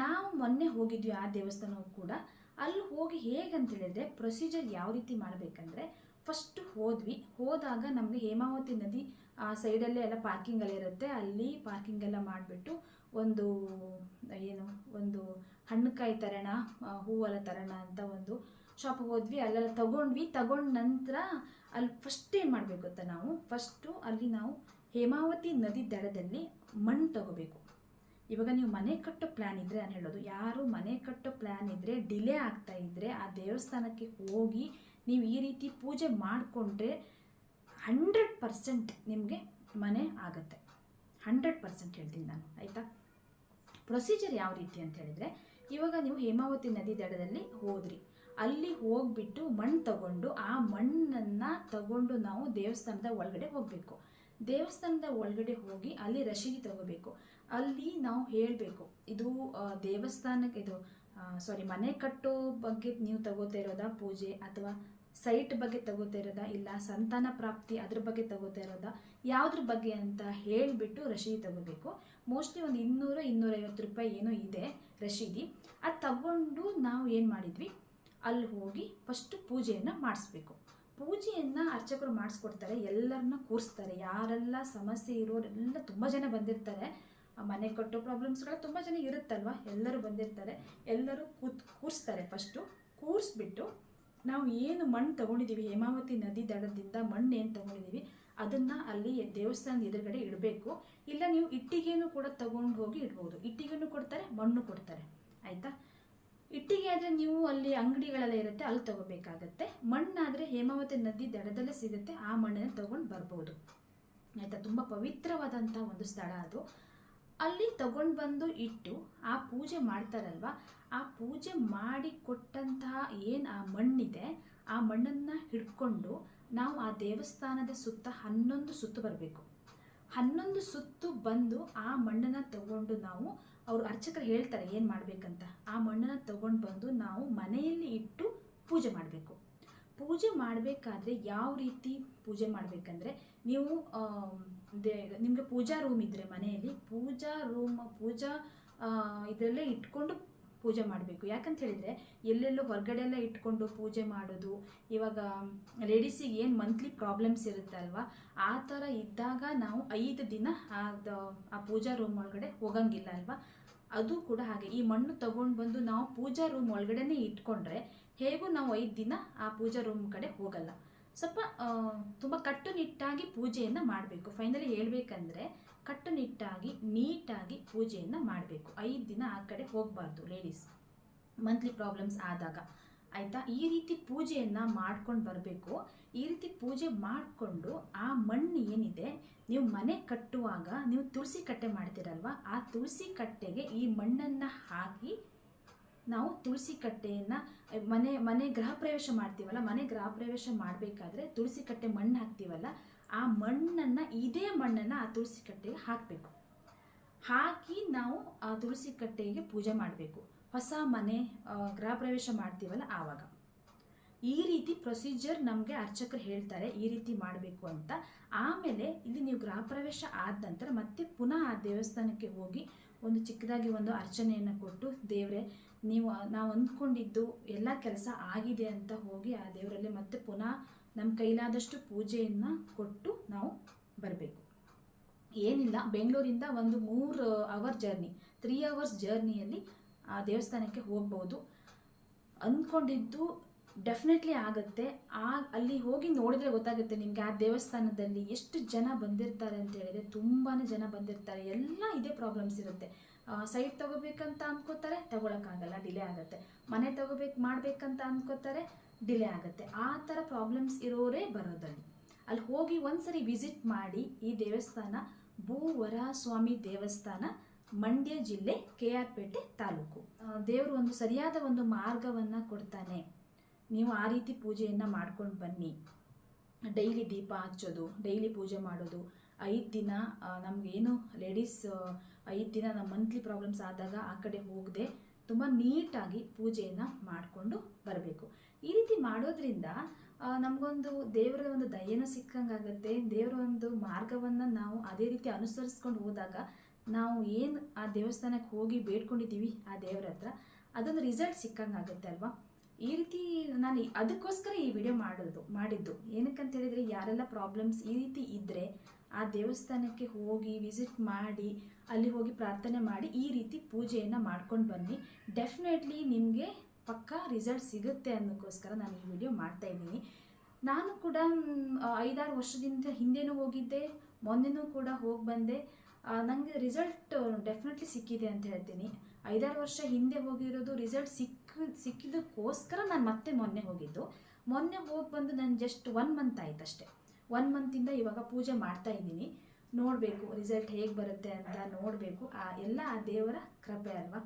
ನಾವು ಮೊನ್ನೆ ಹೋಗಿದ್ವಿ ಆ ದೇವಸ್ಥಾನಕ್ಕೂ ಕೂಡ. ಅಲ್ಲಿ ಹೋಗಿ ಹೇಗಂತ ಹೇಳಿದ್ರೆ ಪ್ರೊಸೀಜರ್ ಯಾವ ರೀತಿ ಮಾಡಬೇಕಂದ್ರೆ ಫಸ್ಟ್ ಹೋದ್ವಿ. ಹೋದಾಗ ನಮಗೆ ಹೇಮಾವತಿ ನದಿ, ಆ ಸೈಡಲ್ಲೇ ಎಲ್ಲ ಪಾರ್ಕಿಂಗ್ ಎಲ್ಲ ಇರುತ್ತೆ. ಅಲ್ಲಿ ಪಾರ್ಕಿಂಗೆಲ್ಲ ಮಾಡಿಬಿಟ್ಟು ಒಂದು, ಏನು, ಒಂದು ಹಣ್ಣುಕಾಯಿ ತರೋಣ ಹೂವೆಲ್ಲ ತರೋಣ ಅಂತ ಒಂದು ಶಾಪ್ ಹೋದ್ವಿ. ಅಲ್ಲೆಲ್ಲ ತಗೊಂಡ್ವಿ. ತಗೊಂಡ ನಂತರ ಅಲ್ಲಿ ಫಸ್ಟ್ ಏನು ಮಾಡಬೇಕು ಗೊತ್ತಾ ನಾವು? ಫಸ್ಟು ಅಲ್ಲಿ ನಾವು ಹೇಮಾವತಿ ನದಿ ದಡದಲ್ಲಿ ಮಣ್ಣು ತಗೋಬೇಕು. ಇವಾಗ ನೀವು ಮನೆ ಕಟ್ಟೋ ಪ್ಲ್ಯಾನ್ ಇದ್ದರೆ ನಾನು ಹೇಳೋದು, ಯಾರು ಮನೆ ಕಟ್ಟೋ ಪ್ಲ್ಯಾನ್ ಇದ್ದರೆ ಡಿಲೇ ಆಗ್ತಾ ಇದ್ದರೆ ಆ ದೇವಸ್ಥಾನಕ್ಕೆ ಹೋಗಿ ನೀವು ಈ ರೀತಿ ಪೂಜೆ ಮಾಡಿಕೊಂಡ್ರೆ ಹಂಡ್ರೆಡ್ ಪರ್ಸೆಂಟ್ ನಿಮಗೆ ಮನೆ ಆಗುತ್ತೆ. ಹಂಡ್ರೆಡ್ ಪರ್ಸೆಂಟ್ ಹೇಳ್ತೀನಿ ನಾನು, ಆಯಿತಾ? ಪ್ರೊಸೀಜರ್ ಯಾವ ರೀತಿ ಅಂತ ಹೇಳಿದರೆ, ಇವಾಗ ನೀವು ಹೇಮಾವತಿ ನದಿ ದಡದಲ್ಲಿ ಹೋದ್ರಿ, ಅಲ್ಲಿ ಹೋಗ್ಬಿಟ್ಟು ಮಣ್ಣು ತಗೊಂಡು ಆ ಮಣ್ಣನ್ನು ತಗೊಂಡು ನಾವು ದೇವಸ್ಥಾನದ ಒಳಗಡೆ ಹೋಗಬೇಕು. ದೇವಸ್ಥಾನದ ಒಳಗಡೆ ಹೋಗಿ ಅಲ್ಲಿ ರಶೀದಿ ತಗೋಬೇಕು. ಅಲ್ಲಿ ನಾವು ಹೇಳಬೇಕು. ಇದು ದೇವಸ್ಥಾನಕ್ಕೆ ಇದು ಸಾರಿ ಮನೆ ಕಟ್ಟೋ ಬಗ್ಗೆ ನೀವು ತಗೋತಾ ಇರೋದಾ ಪೂಜೆ ಅಥವಾ ಸೈಟ್ ಬಗ್ಗೆ ತಗೋತಾ ಇರೋದಾ ಇಲ್ಲ ಸಂತಾನ ಪ್ರಾಪ್ತಿ ಅದ್ರ ಬಗ್ಗೆ ತಗೋತಾ ಇರೋದಾ? ಯಾವುದ್ರ ಬಗ್ಗೆ ಅಂತ ಹೇಳಿಬಿಟ್ಟು ರಶೀದಿ ತಗೋಬೇಕು. ಮೋಸ್ಟ್ಲಿ ಒಂದು ಇನ್ನೂರು, ಇನ್ನೂರೈವತ್ತು ರೂಪಾಯಿ ಏನೋ ಇದೆ ರಶೀದಿ. ಅದು ತಗೊಂಡು ನಾವು ಏನು ಮಾಡಿದ್ವಿ? ಅಲ್ಲಿ ಹೋಗಿ ಫಸ್ಟು ಪೂಜೆಯನ್ನು ಮಾಡಿಸ್ಬೇಕು. ಪೂಜೆಯನ್ನು ಅರ್ಚಕರು ಮಾಡಿಸ್ಕೊಡ್ತಾರೆ, ಎಲ್ಲರನ್ನ ಕೂರಿಸ್ತಾರೆ. ಯಾರೆಲ್ಲ ಸಮಸ್ಯೆ ಇರೋರೆಲ್ಲ ತುಂಬ ಜನ ಬಂದಿರ್ತಾರೆ. ಮನೆ ಕಟ್ಟೋ ಪ್ರಾಬ್ಲಮ್ಸ್ಗಳು ತುಂಬ ಜನ ಇರುತ್ತಲ್ವ? ಎಲ್ಲರೂ ಬಂದಿರ್ತಾರೆ. ಎಲ್ಲರೂ ಕೂತ್ ಕೂರಿಸ್ತಾರೆ ಫಸ್ಟು ಕೂರಿಸ್ಬಿಟ್ಟು ನಾವು ಏನು ಮಣ್ಣು ತೊಗೊಂಡಿದ್ದೀವಿ ಹೇಮಾವತಿ ನದಿ ದಡದಿಂದ ಮಣ್ಣು ಏನು ತೊಗೊಂಡಿದ್ದೀವಿ ಅದನ್ನು ಅಲ್ಲಿ ದೇವಸ್ಥಾನದ ಎದುರುಗಡೆ ಇಡಬೇಕು. ಇಲ್ಲ ನೀವು ಇಟ್ಟಿಗೆನೂ ಕೂಡ ತಗೊಂಡು ಹೋಗಿ ಇಡ್ಬೋದು. ಇಟ್ಟಿಗೆನೂ ಕೊಡ್ತಾರೆ, ಮಣ್ಣು ಕೊಡ್ತಾರೆ. ಆಯಿತಾ? ಇಟ್ಟಿಗೆ ಆದರೆ ನೀವು ಅಲ್ಲಿ ಅಂಗಡಿಗಳೆಲ್ಲ ಇರುತ್ತೆ, ಅಲ್ಲಿ ತೊಗೋಬೇಕಾಗತ್ತೆ. ಮಣ್ಣಾದರೆ ಹೇಮಾವತಿ ನದಿ ದಡದಲ್ಲೇ ಸಿಗುತ್ತೆ, ಆ ಮಣ್ಣನ್ನು ತಗೊಂಡು ಬರ್ಬೋದು. ಆಯಿತಾ? ತುಂಬ ಪವಿತ್ರವಾದಂಥ ಒಂದು ಸ್ಥಳ ಅದು. ಅಲ್ಲಿ ತಗೊಂಡು ಬಂದು ಇಟ್ಟು ಆ ಪೂಜೆ ಮಾಡ್ತಾರಲ್ವ? ಆ ಪೂಜೆ ಮಾಡಿ ಕೊಟ್ಟಂತಹ ಏನು ಆ ಮಣ್ಣಿದೆ, ಆ ಮಣ್ಣನ್ನು ಹಿಡ್ಕೊಂಡು ನಾವು ಆ ದೇವಸ್ಥಾನದ ಸುತ್ತ ಹನ್ನೊಂದು ಸುತ್ತು ಬರಬೇಕು. ಹನ್ನೊಂದು ಸುತ್ತು ಬಂದು ಆ ಮಣ್ಣನ್ನು ತಗೊಂಡು ನಾವು ಅವರು ಅರ್ಚಕರು ಹೇಳ್ತಾರೆ ಏನು ಮಾಡಬೇಕಂತ. ಆ ಮಣ್ಣನ್ನು ತಗೊಂಡು ಬಂದು ನಾವು ಮನೆಯಲ್ಲಿ ಇಟ್ಟು ಪೂಜೆ ಮಾಡಬೇಕು. ಪೂಜೆ ಮಾಡಬೇಕಾದ್ರೆ ಯಾವ ರೀತಿ ಪೂಜೆ ಮಾಡಬೇಕಂದ್ರೆ ನೀವು ದೇ, ನಿಮಗೆ ಪೂಜಾ ರೂಮ್ ಇದ್ದರೆ ಮನೆಯಲ್ಲಿ, ಪೂಜಾ ರೂಮ್ ಪೂಜಾ ಇದರಲ್ಲೇ ಇಟ್ಕೊಂಡು ಪೂಜೆ ಮಾಡಬೇಕು. ಯಾಕಂತ ಹೇಳಿದರೆ, ಎಲ್ಲೆಲ್ಲೋ ಹೊರಗಡೆ ಎಲ್ಲ ಇಟ್ಕೊಂಡು ಪೂಜೆ ಮಾಡೋದು, ಇವಾಗ ಲೇಡೀಸಿಗೆ ಏನು ಮಂತ್ಲಿ ಪ್ರಾಬ್ಲಮ್ಸ್ ಇರುತ್ತೆ ಅಲ್ವಾ, ಆ ಥರ ಇದ್ದಾಗ ನಾವು ಐದು ದಿನ ಅದು ಆ ಪೂಜಾ ರೂಮ್ ಒಳಗಡೆ ಹೋಗಂಗಿಲ್ಲ ಅಲ್ವಾ? ಅದು ಕೂಡ ಹಾಗೆ. ಈ ಮಣ್ಣು ತಗೊಂಡು ಬಂದು ನಾವು ಪೂಜಾ ರೂಮ್ ಒಳಗಡೆನೇ ಇಟ್ಕೊಂಡ್ರೆ ಹೇಗೂ ನಾವು ಐದು ದಿನ ಆ ಪೂಜಾ ರೂಮ್ ಕಡೆ ಹೋಗಲ್ಲ. ಸ್ವಲ್ಪ ತುಂಬ ಕಟ್ಟುನಿಟ್ಟಾಗಿ ಪೂಜೆಯನ್ನು ಮಾಡಬೇಕು. ಫೈನಲಿ ಹೇಳಬೇಕಂದ್ರೆ ಕಟ್ಟುನಿಟ್ಟಾಗಿ, ನೀಟಾಗಿ ಪೂಜೆಯನ್ನು ಮಾಡಬೇಕು. ಐದು ದಿನ ಆ ಕಡೆ ಹೋಗಬಾರ್ದು ಲೇಡೀಸ್ ಮಂತ್ಲಿ ಪ್ರಾಬ್ಲಮ್ಸ್ ಆದಾಗ. ಆಯಿತಾ? ಈ ರೀತಿ ಪೂಜೆಯನ್ನು ಮಾಡ್ಕೊಂಡು ಬರಬೇಕು. ಈ ರೀತಿ ಪೂಜೆ ಮಾಡಿಕೊಂಡು ಆ ಮಣ್ಣು ಏನಿದೆ, ನೀವು ಮನೆ ಕಟ್ಟುವಾಗ, ನೀವು ತುಳಸಿ ಕಟ್ಟೆ ಮಾಡ್ತೀರಲ್ವ? ಆ ತುಳಸಿ ಕಟ್ಟೆಗೆ ಈ ಮಣ್ಣನ್ನು ಹಾಕಿ ನಾವು ತುಳಸಿ ಕಟ್ಟೆಯನ್ನು ಮನೆ ಮನೆ ಗೃಹ ಪ್ರವೇಶ ಮಾಡ್ತೀವಲ್ಲ, ಮನೆ ಗೃಹ ಪ್ರವೇಶ ಮಾಡಬೇಕಾದ್ರೆ ತುಳಸಿ ಕಟ್ಟೆ ಮಣ್ಣು ಹಾಕ್ತೀವಲ್ಲ, ಆ ಮಣ್ಣನ್ನು, ಇದೇ ಮಣ್ಣನ್ನು ಆ ತುಳಸಿ ಕಟ್ಟೆಗೆ ಹಾಕಬೇಕು. ಹಾಕಿ ನಾವು ಆ ತುಳಸಿ ಕಟ್ಟೆಗೆ ಪೂಜೆ ಮಾಡಬೇಕು. ಹೊಸ ಮನೆ ಗೃಹ ಪ್ರವೇಶ ಮಾಡ್ತೀವಲ್ಲ ಆವಾಗ. ಈ ರೀತಿ ಪ್ರೊಸೀಜರ್ ನಮಗೆ ಅರ್ಚಕರು ಹೇಳ್ತಾರೆ, ಈ ರೀತಿ ಮಾಡಬೇಕು ಅಂತ. ಆಮೇಲೆ ಇಲ್ಲಿ ನೀವು ಗೃಹ ಪ್ರವೇಶ ಆದ ನಂತರ ಮತ್ತೆ ಪುನಃ ಆ ದೇವಸ್ಥಾನಕ್ಕೆ ಹೋಗಿ ಒಂದು ಚಿಕ್ಕದಾಗಿ ಒಂದು ಅರ್ಚನೆಯನ್ನು ಕೊಟ್ಟು ದೇವರೇ ನೀವು, ನಾವು ಅಂದ್ಕೊಂಡಿದ್ದು ಎಲ್ಲ ಕೆಲಸ ಆಗಿದೆ ಅಂತ ಹೋಗಿ ಆ ದೇವರಲ್ಲಿ ಮತ್ತೆ ಪುನಃ ನಮ್ಮ ಕೈಲಾದಷ್ಟು ಪೂಜೆಯನ್ನು ಕೊಟ್ಟು ನಾವು ಬರಬೇಕು. ಏನಿಲ್ಲ, ಬೆಂಗಳೂರಿಂದ ಒಂದು ಮೂರು ಅವರ್ ಜರ್ನಿ ತ್ರೀ ಅವರ್ಸ್ ಜರ್ನಿಯಲ್ಲಿ ಆ ದೇವಸ್ಥಾನಕ್ಕೆ ಹೋಗ್ಬೋದು. ಅಂದ್ಕೊಂಡಿದ್ದು ಡೆಫಿನೆಟ್ಲಿ ಆಗುತ್ತೆ. ಆ, ಅಲ್ಲಿ ಹೋಗಿ ನೋಡಿದ್ರೆ ಗೊತ್ತಾಗುತ್ತೆ ನಿಮಗೆ ಆ ದೇವಸ್ಥಾನದಲ್ಲಿ ಎಷ್ಟು ಜನ ಬಂದಿರ್ತಾರೆ ಅಂತ ಹೇಳಿದ್ರೆ ತುಂಬಾ ಜನ ಬಂದಿರ್ತಾರೆ. ಎಲ್ಲ ಇದೇ ಪ್ರಾಬ್ಲಮ್ಸ್ ಇರುತ್ತೆ. ಸೈಟ್ ತಗೋಬೇಕಂತ ಅನ್ಕೋತಾರೆ, ತಗೊಳಕ್ಕಾಗಲ್ಲ ಡಿಲೇ ಆಗುತ್ತೆ. ಮನೆ ತಗೋಬೇಕು, ಮಾಡಬೇಕಂತ ಅನ್ಕೋತಾರೆ ಡಿಲೇ ಆಗುತ್ತೆ. ಆ ಥರ ಪ್ರಾಬ್ಲಮ್ಸ್ ಇರೋರೇ ಬರೋದಲ್ಲಿ ಅಲ್ಲಿ ಹೋಗಿ ಒಂದ್ಸರಿ ವಿಸಿಟ್ ಮಾಡಿ ಈ ದೇವಸ್ಥಾನ ಭೂವರ ಸ್ವಾಮಿ ದೇವಸ್ಥಾನ, ಮಂಡ್ಯ ಜಿಲ್ಲೆ, ಕೆ ಆರ್ ಪೇಟೆ ತಾಲೂಕು. ದೇವರು ಒಂದು ಸರಿಯಾದ ಒಂದು ಮಾರ್ಗವನ್ನು ಕೊಡ್ತಾನೆ. ನೀವು ಆ ರೀತಿ ಪೂಜೆಯನ್ನು ಮಾಡ್ಕೊಂಡು ಬನ್ನಿ. ಡೈಲಿ ದೀಪ ಹಚ್ಚೋದು, ಡೈಲಿ ಪೂಜೆ ಮಾಡೋದು. ಐದು ದಿನ ನಮಗೇನು ಲೇಡೀಸ್ ಐದು ದಿನ ನಮ್ಮ ಮಂತ್ಲಿ ಪ್ರಾಬ್ಲಮ್ಸ್ ಆದಾಗ ಆ ಕಡೆ ಹೋಗದೆ ತುಂಬ ನೀಟಾಗಿ ಪೂಜೆಯನ್ನು ಮಾಡಿಕೊಂಡು ಬರಬೇಕು. ಈ ರೀತಿ ಮಾಡೋದ್ರಿಂದ ನಮಗೊಂದು ದೇವರ ಒಂದು ದಯೆನೂ ಸಿಕ್ಕಂಗಾಗುತ್ತೆ. ದೇವರ ಒಂದು ಮಾರ್ಗವನ್ನು ನಾವು ಅದೇ ರೀತಿ ಅನುಸರಿಸ್ಕೊಂಡು ಹೋದಾಗ ನಾವು ಏನು ಆ ದೇವಸ್ಥಾನಕ್ಕೆ ಹೋಗಿ ಬೇಡ್ಕೊಂಡಿದ್ದೀವಿ ಆ ದೇವರ ಹತ್ರ, ಅದೊಂದು ರಿಸಲ್ಟ್ ಸಿಕ್ಕಂಗಾಗುತ್ತೆ ಅಲ್ವಾ? ಈ ರೀತಿ ನಾನು ಅದಕ್ಕೋಸ್ಕರ ಈ ವಿಡಿಯೋ ಮಾಡೋದು, ಮಾಡಿದ್ದು. ಏನಕ್ಕಂತ ಹೇಳಿದರೆ, ಯಾರೆಲ್ಲ ಪ್ರಾಬ್ಲಮ್ಸ್ ಈ ರೀತಿ ಇದ್ದರೆ ಆ ದೇವಸ್ಥಾನಕ್ಕೆ ಹೋಗಿ ವಿಸಿಟ್ ಮಾಡಿ, ಅಲ್ಲಿ ಹೋಗಿ ಪ್ರಾರ್ಥನೆ ಮಾಡಿ ಈ ರೀತಿ ಪೂಜೆಯನ್ನು ಮಾಡ್ಕೊಂಡು ಬನ್ನಿ. ಡೆಫಿನೆಟ್ಲಿ ನಿಮಗೆ ಪಕ್ಕಾ ರಿಸಲ್ಟ್ ಸಿಗುತ್ತೆ ಅನ್ನೋಕ್ಕೋಸ್ಕರ ನಾನು ಈ ವಿಡಿಯೋ ಮಾಡ್ತಾ ಇದ್ದೀನಿ. ನಾನು ಕೂಡ ಐದಾರು ವರ್ಷದಿಂದ ಹಿಂದೆನೂ ಹೋಗಿದ್ದೆ, ಮೊನ್ನೆನೂ ಕೂಡ ಹೋಗಿ ಬಂದೆ. ನನಗೆ ರಿಸಲ್ಟ್ ಡೆಫಿನೆಟ್ಲಿ ಸಿಕ್ಕಿದೆ ಅಂತ ಹೇಳ್ತೀನಿ. ಐದಾರು ವರ್ಷ ಹಿಂದೆ ಹೋಗಿರೋದು ರಿಸಲ್ಟ್ ಸಿಕ್ಕ ಸಿಕ್ಕಿದ್ದಕ್ಕೋಸ್ಕರ ನಾನು ಮತ್ತೆ ಮೊನ್ನೆ ಹೋಗಿದ್ದು. ಮೊನ್ನೆ ಹೋಗಿ ಬಂದು ನಾನು ಜಸ್ಟ್ ಒನ್ ಮಂತ್ ಆಯ್ತು ಅಷ್ಟೇ ಒನ್ ಮಂತಿಂದ ಇವಾಗ ಪೂಜೆ ಮಾಡ್ತಾ ಇದ್ದೀನಿ. ನೋಡಬೇಕು ರಿಸಲ್ಟ್ ಹೇಗೆ ಬರುತ್ತೆ ಅಂತ ನೋಡಬೇಕು. ಆ ಎಲ್ಲ ಆ ದೇವರ ಕೃಪೆ ಅಲ್ವಾ?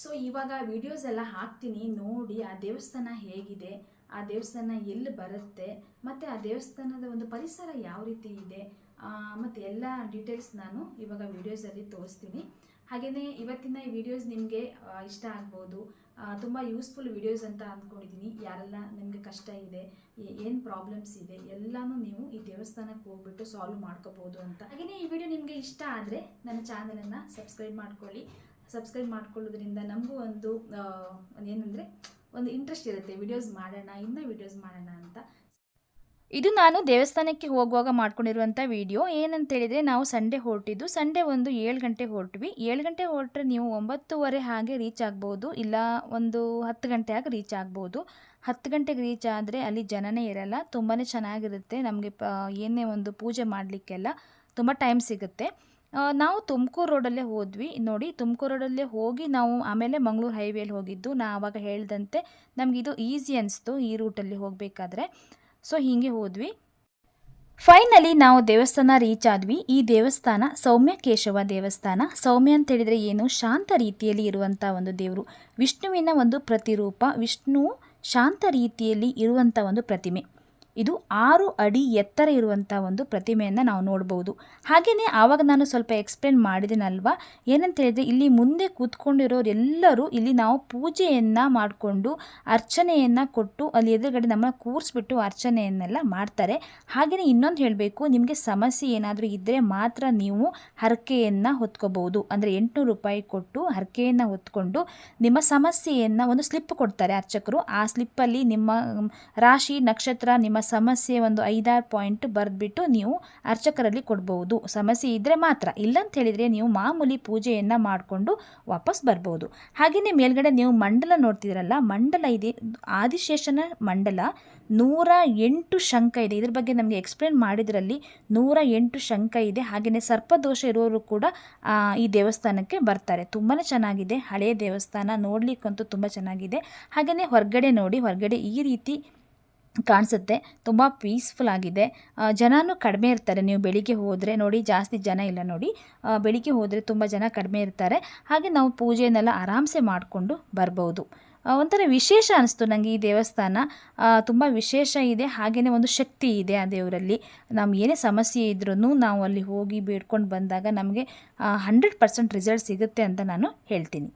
ಸೊ ಇವಾಗ ವಿಡಿಯೋಸ್ ಎಲ್ಲ ಹಾಕ್ತೀನಿ. ನೋಡಿ ಆ ದೇವಸ್ಥಾನ ಹೇಗಿದೆ, ಆ ದೇವಸ್ಥಾನ ಎಲ್ಲಿ ಬರುತ್ತೆ, ಮತ್ತು ಆ ದೇವಸ್ಥಾನದ ಒಂದು ಪರಿಸರ ಯಾವ ರೀತಿ ಇದೆ ಮತ್ತು ಎಲ್ಲ ಡೀಟೇಲ್ಸ್ ನಾನು ಇವಾಗ ವೀಡಿಯೋಸಲ್ಲಿ ತೋರಿಸ್ತೀನಿ. ಹಾಗೆಯೇ ಇವತ್ತಿನ ಈ ವಿಡಿಯೋಸ್ ನಿಮಗೆ ಇಷ್ಟ ಆಗ್ಬೋದು. ತುಂಬ ಯೂಸ್ಫುಲ್ ವಿಡಿಯೋಸ್ ಅಂತ ಅಂದ್ಕೊಂಡಿದ್ದೀನಿ ಯಾರೆಲ್ಲ ನಿಮಗೆ ಕಷ್ಟ ಇದೆ ಏನು ಪ್ರಾಬ್ಲಮ್ಸ್ ಇದೆ, ಎಲ್ಲನೂ ನೀವು ಈ ದೇವಸ್ಥಾನಕ್ಕೆ ಹೋಗ್ಬಿಟ್ಟು ಸಾಲ್ವ್ ಮಾಡ್ಕೋಬೋದು ಅಂತ. ಹಾಗೆಯೇ ಈ ವಿಡಿಯೋ ನಿಮಗೆ ಇಷ್ಟ ಆದರೆ ನನ್ನ ಚಾನಲನ್ನು ಸಬ್ಸ್ಕ್ರೈಬ್ ಮಾಡ್ಕೊಳ್ಳಿ. ಸಬ್ಸ್ಕ್ರೈಬ್ ಮಾಡ್ಕೊಳ್ಳೋದ್ರಿಂದ ನಮಗೂ ಒಂದು ಏನಂದರೆ, ಒಂದು ಇಂಟ್ರೆಸ್ಟ್ ಇರುತ್ತೆ. ವಿಡಿಯೋಸ್ ಮಾಡೋಣ, ಇನ್ನೂ ವಿಡಿಯೋಸ್ ಮಾಡೋಣ ಅಂತ. ಇದು ನಾನು ದೇವಸ್ಥಾನಕ್ಕೆ ಹೋಗುವಾಗ ಮಾಡ್ಕೊಂಡಿರುವಂಥ ವಿಡಿಯೋ. ಏನಂತ ಹೇಳಿದರೆ ನಾವು ಸಂಡೇ ಹೊರಟಿದ್ದು ಸಂಡೇ ಒಂದು ಏಳು ಗಂಟೆ ಹೊರಟ್ವಿ. ಏಳು ಗಂಟೆ ಹೊರಟ್ರೆ ನೀವು ಒಂಬತ್ತುವರೆ ಹಾಗೆ ರೀಚ್ ಆಗ್ಬೋದು. ಇಲ್ಲ ಒಂದು ಹತ್ತು ಗಂಟೆ ಆಗಿ ರೀಚ್ ಆಗ್ಬೋದು. ಹತ್ತು ಗಂಟೆಗೆ ರೀಚ್ ಆದರೆ ಅಲ್ಲಿ ಜನನೇ ಇರಲ್ಲ. ತುಂಬಾ ಚೆನ್ನಾಗಿರುತ್ತೆ. ನಮಗೆ ಏನೇ ಒಂದು ಪೂಜೆ ಮಾಡಲಿಕ್ಕೆಲ್ಲ ತುಂಬ ಟೈಮ್ ಸಿಗುತ್ತೆ. ನಾವು ತುಮಕೂರು ರೋಡಲ್ಲೇ ಹೋದ್ವಿ. ನೋಡಿ, ತುಮಕೂರು ರೋಡಲ್ಲೇ ಹೋಗಿ ನಾವು ಆಮೇಲೆ ಮಂಗಳೂರು ಹೈವೇಲಿ ಹೋಗಿದ್ದು. ನಾ ಆವಾಗ ಹೇಳ್ದಂತೆ ನಮಗಿದು ಈಸಿ ಅನಿಸ್ತು ಈ ರೂಟಲ್ಲಿ ಹೋಗಬೇಕಾದ್ರೆ. ಸೊ ಹೀಗೆ ಹೋದ್ವಿ. ಫೈನಲಿ ನಾವು ದೇವಸ್ಥಾನ ರೀಚ್ ಆದ್ವಿ. ಈ ದೇವಸ್ಥಾನ ಸೌಮ್ಯ ಕೇಶವ ದೇವಸ್ಥಾನ. ಸೌಮ್ಯ ಅಂತ ಹೇಳಿದರೆ ಏನು? ಶಾಂತ ರೀತಿಯಲ್ಲಿ ಇರುವಂಥ ಒಂದು ದೇವರು. ವಿಷ್ಣುವಿನ ಒಂದು ಪ್ರತಿರೂಪ, ವಿಷ್ಣು ಶಾಂತ ರೀತಿಯಲ್ಲಿ ಇರುವಂಥ ಒಂದು ಪ್ರತಿಮೆ. ಇದು ಆರು ಅಡಿ ಎತ್ತರ ಇರುವಂಥ ಒಂದು ಪ್ರತಿಮೆಯನ್ನು ನಾವು ನೋಡ್ಬೋದು. ಹಾಗೆಯೇ ಆವಾಗ ನಾನು ಸ್ವಲ್ಪ ಎಕ್ಸ್ಪ್ಲೇನ್ ಮಾಡಿದ್ದೀನಲ್ವಾ ಏನಂತ ಹೇಳಿದರೆ ಇಲ್ಲಿ ಮುಂದೆ ಕೂತ್ಕೊಂಡಿರೋರೆಲ್ಲರೂ ಇಲ್ಲಿ ನಾವು ಪೂಜೆಯನ್ನು ಮಾಡಿಕೊಂಡು ಅರ್ಚನೆಯನ್ನು ಕೊಟ್ಟು ಅಲ್ಲಿ ಎದುರುಗಡೆ ನಮ್ಮನ್ನು ಕೂರಿಸ್ಬಿಟ್ಟು ಅರ್ಚನೆಯನ್ನೆಲ್ಲ ಮಾಡ್ತಾರೆ. ಹಾಗೆಯೇ ಇನ್ನೊಂದು ಹೇಳಬೇಕು, ನಿಮಗೆ ಸಮಸ್ಯೆ ಏನಾದರೂ ಇದ್ದರೆ ಮಾತ್ರ ನೀವು ಹರಕೆಯನ್ನು ಹೊತ್ಕೋಬಹುದು ಅಂದರೆ ಎಂಟುನೂರು ರೂಪಾಯಿ ಕೊಟ್ಟು ಹರಕೆಯನ್ನು ಹೊತ್ಕೊಂಡು ನಿಮ್ಮ ಸಮಸ್ಯೆಯನ್ನು ಒಂದು ಸ್ಲಿಪ್ ಕೊಡ್ತಾರೆ ಅರ್ಚಕರು. ಆ ಸ್ಲಿಪ್ಪಲ್ಲಿ ನಿಮ್ಮ, ರಾಶಿ, ನಕ್ಷತ್ರ, ನಿಮ್ಮ ಸಮಸ್ಯೆ ಒಂದು ಐದಾರು ಪಾಯಿಂಟ್ ಬರೆದ್ಬಿಟ್ಟು ನೀವು ಅರ್ಚಕರಲ್ಲಿ ಕೊಡ್ಬೋದು. ಸಮಸ್ಯೆ ಇದ್ದರೆ ಮಾತ್ರ. ಇಲ್ಲ ಅಂತ ಹೇಳಿದರೆ ನೀವು ಮಾಮೂಲಿ ಪೂಜೆಯನ್ನು ಮಾಡಿಕೊಂಡು ವಾಪಸ್ ಬರ್ಬೋದು. ಹಾಗೆಯೇ ಮೇಲ್ಗಡೆ ನೀವು ಮಂಡಲ ನೋಡ್ತಿದ್ರಲ್ಲ ಮಂಡಲ ಇದೆ. ಆದಿಶೇಷನ ಮಂಡಲ ನೂರ ಎಂಟು ಶಂಖ ಇದೆ. ಇದ್ರ ಬಗ್ಗೆ ನಮಗೆ ಎಕ್ಸ್ಪ್ಲೇನ್ ಮಾಡಿದ್ರಲ್ಲಿ ನೂರ ಎಂಟು ಶಂಕ ಇದೆ. ಹಾಗೆಯೇ ಸರ್ಪದೋಷ ಇರೋರು ಕೂಡ ಈ ದೇವಸ್ಥಾನಕ್ಕೆ ಬರ್ತಾರೆ. ತುಂಬಾ ಚೆನ್ನಾಗಿದೆ. ಹಳೆಯ ದೇವಸ್ಥಾನ ನೋಡಲಿಕ್ಕಂತೂ ತುಂಬ ಚೆನ್ನಾಗಿದೆ. ಹಾಗೆಯೇ ಹೊರಗಡೆ ನೋಡಿ, ಹೊರಗಡೆ ಈ ರೀತಿ ಕಾಣಿಸುತ್ತೆ. ತುಂಬ ಪೀಸ್ಫುಲ್ ಆಗಿದೆ. ಜನನೂ ಕಡಿಮೆ ಇರ್ತಾರೆ. ನೀವು ಬೆಳಿಗ್ಗೆ ಹೋದರೆ ನೋಡಿ, ಜಾಸ್ತಿ ಜನ ಇಲ್ಲ ನೋಡಿ ಬೆಳಿಗ್ಗೆ ಹೋದರೆ ತುಂಬ ಜನ ಕಡಿಮೆ ಇರ್ತಾರೆ. ಹಾಗೆ ನಾವು ಪೂಜೆಯನ್ನೆಲ್ಲ ಆರಾಮ್ಸೆ ಮಾಡಿಕೊಂಡು ಬರ್ಬೋದು. ಒಂಥರ ವಿಶೇಷ ಅನಿಸ್ತು ನನಗೆ ಈ ದೇವಸ್ಥಾನ. ತುಂಬ ವಿಶೇಷ ಇದೆ. ಹಾಗೆಯೇ ಒಂದು ಶಕ್ತಿ ಇದೆ ಆ ದೇವರಲ್ಲಿ. ನಮ್ಗೆ ಏನೇ ಸಮಸ್ಯೆ ಇದ್ರೂ ನಾವು ಅಲ್ಲಿ ಹೋಗಿ ಬೇಡ್ಕೊಂಡು ಬಂದಾಗ ನಮಗೆ ಹಂಡ್ರೆಡ್ ಪರ್ಸೆಂಟ್ ರಿಸಲ್ಟ್ ಸಿಗುತ್ತೆ ಅಂತ ನಾನು ಹೇಳ್ತೀನಿ.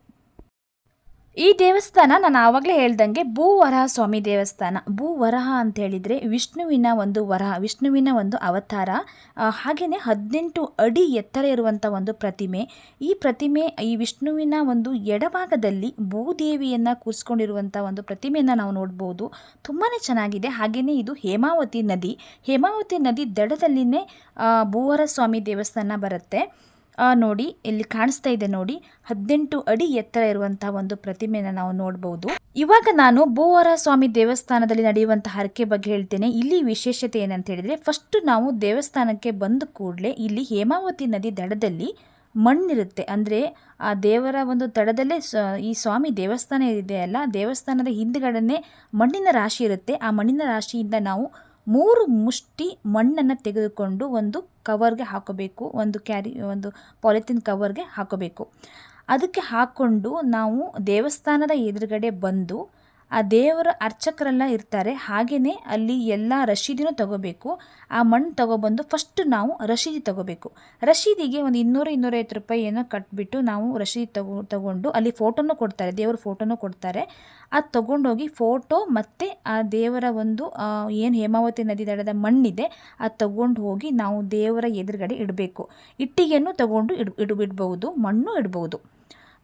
ಈ ದೇವಸ್ಥಾನ ನಾನು ಆವಾಗಲೇ ಹೇಳ್ದಂಗೆ ಭೂವರಹ ಸ್ವಾಮಿ ದೇವಸ್ಥಾನ. ಭೂವರಹ ಅಂತ ಹೇಳಿದರೆ ವಿಷ್ಣುವಿನ ಒಂದು ವರಹ, ವಿಷ್ಣುವಿನ ಒಂದು ಅವತಾರ. ಹಾಗೆಯೇ ಹದಿನೆಂಟು ಅಡಿ ಎತ್ತರ ಇರುವಂಥ ಒಂದು ಪ್ರತಿಮೆ. ಈ ಪ್ರತಿಮೆ, ಈ ವಿಷ್ಣುವಿನ ಒಂದು ಎಡಭಾಗದಲ್ಲಿ ಭೂದೇವಿಯನ್ನು ಕೂರಿಸ್ಕೊಂಡಿರುವಂಥ ಒಂದು ಪ್ರತಿಮೆಯನ್ನು ನಾವು ನೋಡ್ಬೋದು. ತುಂಬಾ ಚೆನ್ನಾಗಿದೆ. ಹಾಗೆಯೇ ಇದು ಹೇಮಾವತಿ ನದಿ. ಹೇಮಾವತಿ ನದಿ ದಡದಲ್ಲಿನೇ ಭೂವರ ಸ್ವಾಮಿ ದೇವಸ್ಥಾನ ಬರುತ್ತೆ. ನೋಡಿ, ಇಲ್ಲಿ ಕಾಣಿಸ್ತಾ ಇದೆ ನೋಡಿ, ಹದಿನೆಂಟು ಅಡಿ ಎತ್ತರ ಇರುವಂತಹ ಒಂದು ಪ್ರತಿಮೆನ ನಾವು ನೋಡಬಹುದು ಇವಾಗ ನಾನು ಭೂವರ ಸ್ವಾಮಿ ದೇವಸ್ಥಾನದಲ್ಲಿ ನಡೆಯುವಂತಹ ಹರಕೆ ಬಗ್ಗೆ ಹೇಳ್ತೇನೆ. ಇಲ್ಲಿ ವಿಶೇಷತೆ ಏನಂತ ಹೇಳಿದ್ರೆ ಫಸ್ಟ್ ನಾವು ದೇವಸ್ಥಾನಕ್ಕೆ ಬಂದ ಕೂಡಲೇ ಇಲ್ಲಿ ಹೇಮಾವತಿ ನದಿ ದಡದಲ್ಲಿ ಮಣ್ಣಿರುತ್ತೆ. ಅಂದರೆ ಆ ದೇವರ ಒಂದು ತಡದಲ್ಲೇ ಈ ಸ್ವಾಮಿ ದೇವಸ್ಥಾನ ಇದೆ ಅಲ್ಲ, ದೇವಸ್ಥಾನದ ಹಿಂದ್ಗಡೆನೆ ಮಣ್ಣಿನ ರಾಶಿ ಇರುತ್ತೆ. ಆ ಮಣ್ಣಿನ ರಾಶಿಯಿಂದ ನಾವು ಮೂರು ಮುಷ್ಟಿ ಮಣ್ಣನ್ನು ತೆಗೆದುಕೊಂಡು ಒಂದು ಕವರ್ಗೆ ಹಾಕೋಬೇಕು, ಒಂದು ಕ್ಯಾರಿ, ಒಂದು ಪಾಲಿಥಿನ್ ಕವರ್ಗೆ ಹಾಕೋಬೇಕು. ಅದಕ್ಕೆ ಹಾಕ್ಕೊಂಡು ನಾವು ದೇವಸ್ಥಾನದ ಎದುರುಗಡೆ ಬಂದು ಆ ದೇವರ ಅರ್ಚಕರೆಲ್ಲ ಇರ್ತಾರೆ. ಹಾಗೆಯೇ ಅಲ್ಲಿ ಎಲ್ಲ ರಶೀದಿನೂ ತಗೋಬೇಕು. ಆ ಮಣ್ಣು ತಗೊಬಂದು ಫಸ್ಟ್ ನಾವು ರಶೀದಿ ತಗೋಬೇಕು. ರಶೀದಿಗೆ ಒಂದು ಇನ್ನೂರು, ಇನ್ನೂರೈವತ್ತು ರೂಪಾಯಿ ಏನೋ ಕಟ್ಬಿಟ್ಟು ನಾವು ರಶೀದಿ ತಗೋ, ತಗೊಂಡು ಅಲ್ಲಿ ಫೋಟೋನೂ ಕೊಡ್ತಾರೆ. ದೇವ್ರ ಫೋಟೋನೂ ಕೊಡ್ತಾರೆ. ಅದು ತಗೊಂಡೋಗಿ ಫೋಟೋ ಮತ್ತು ಆ ದೇವರ ಒಂದು ಏನು ಹೇಮಾವತಿ ನದಿ ದಡದ ಮಣ್ಣಿದೆ, ಅದು ತಗೊಂಡು ಹೋಗಿ ನಾವು ದೇವರ ಎದುರುಗಡೆ ಇಡಬೇಕು. ಇಟ್ಟಿಗೆಯನ್ನು ತಗೊಂಡು ಇಡ್ ಇಡು ಇಡ್ಬೋದು ಮಣ್ಣು ಇಡ್ಬೋದು.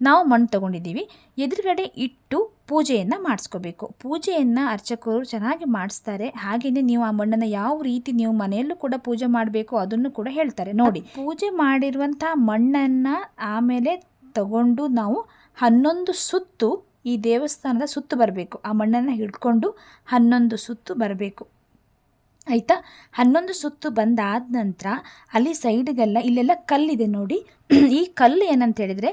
ನಾವು ಮಣ್ಣು ತಗೊಂಡಿದ್ದೀವಿ. ಎದುರುಗಡೆ ಇಟ್ಟು ಪೂಜೆಯನ್ನು ಮಾಡಿಸ್ಕೋಬೇಕು. ಪೂಜೆಯನ್ನು ಅರ್ಚಕರು ಚೆನ್ನಾಗಿ ಮಾಡಿಸ್ತಾರೆ. ಹಾಗೆಯೇ ನೀವು ಆ ಮಣ್ಣನ್ನು ಯಾವ ರೀತಿ ನೀವು ಮನೆಯಲ್ಲೂ ಕೂಡ ಪೂಜೆ ಮಾಡಬೇಕು ಅದನ್ನು ಕೂಡ ಹೇಳ್ತಾರೆ. ನೋಡಿ, ಪೂಜೆ ಮಾಡಿರುವಂಥ ಮಣ್ಣನ್ನು ಆಮೇಲೆ ತಗೊಂಡು ನಾವು ಹನ್ನೊಂದು ಸುತ್ತು ಈ ದೇವಸ್ಥಾನದ ಸುತ್ತು ಬರಬೇಕು. ಆ ಮಣ್ಣನ್ನು ಹಿಡ್ಕೊಂಡು ಹನ್ನೊಂದು ಸುತ್ತು ಬರಬೇಕು. ಆಯಿತಾ? ಹನ್ನೊಂದು ಸುತ್ತು ಬಂದಾದ ನಂತರ ಅಲ್ಲಿ ಸೈಡ್ಗೆಲ್ಲ ಇಲ್ಲೆಲ್ಲ ಕಲ್ಲಿದೆ ನೋಡಿ. ಈ ಕಲ್ಲು ಏನಂತ ಹೇಳಿದರೆ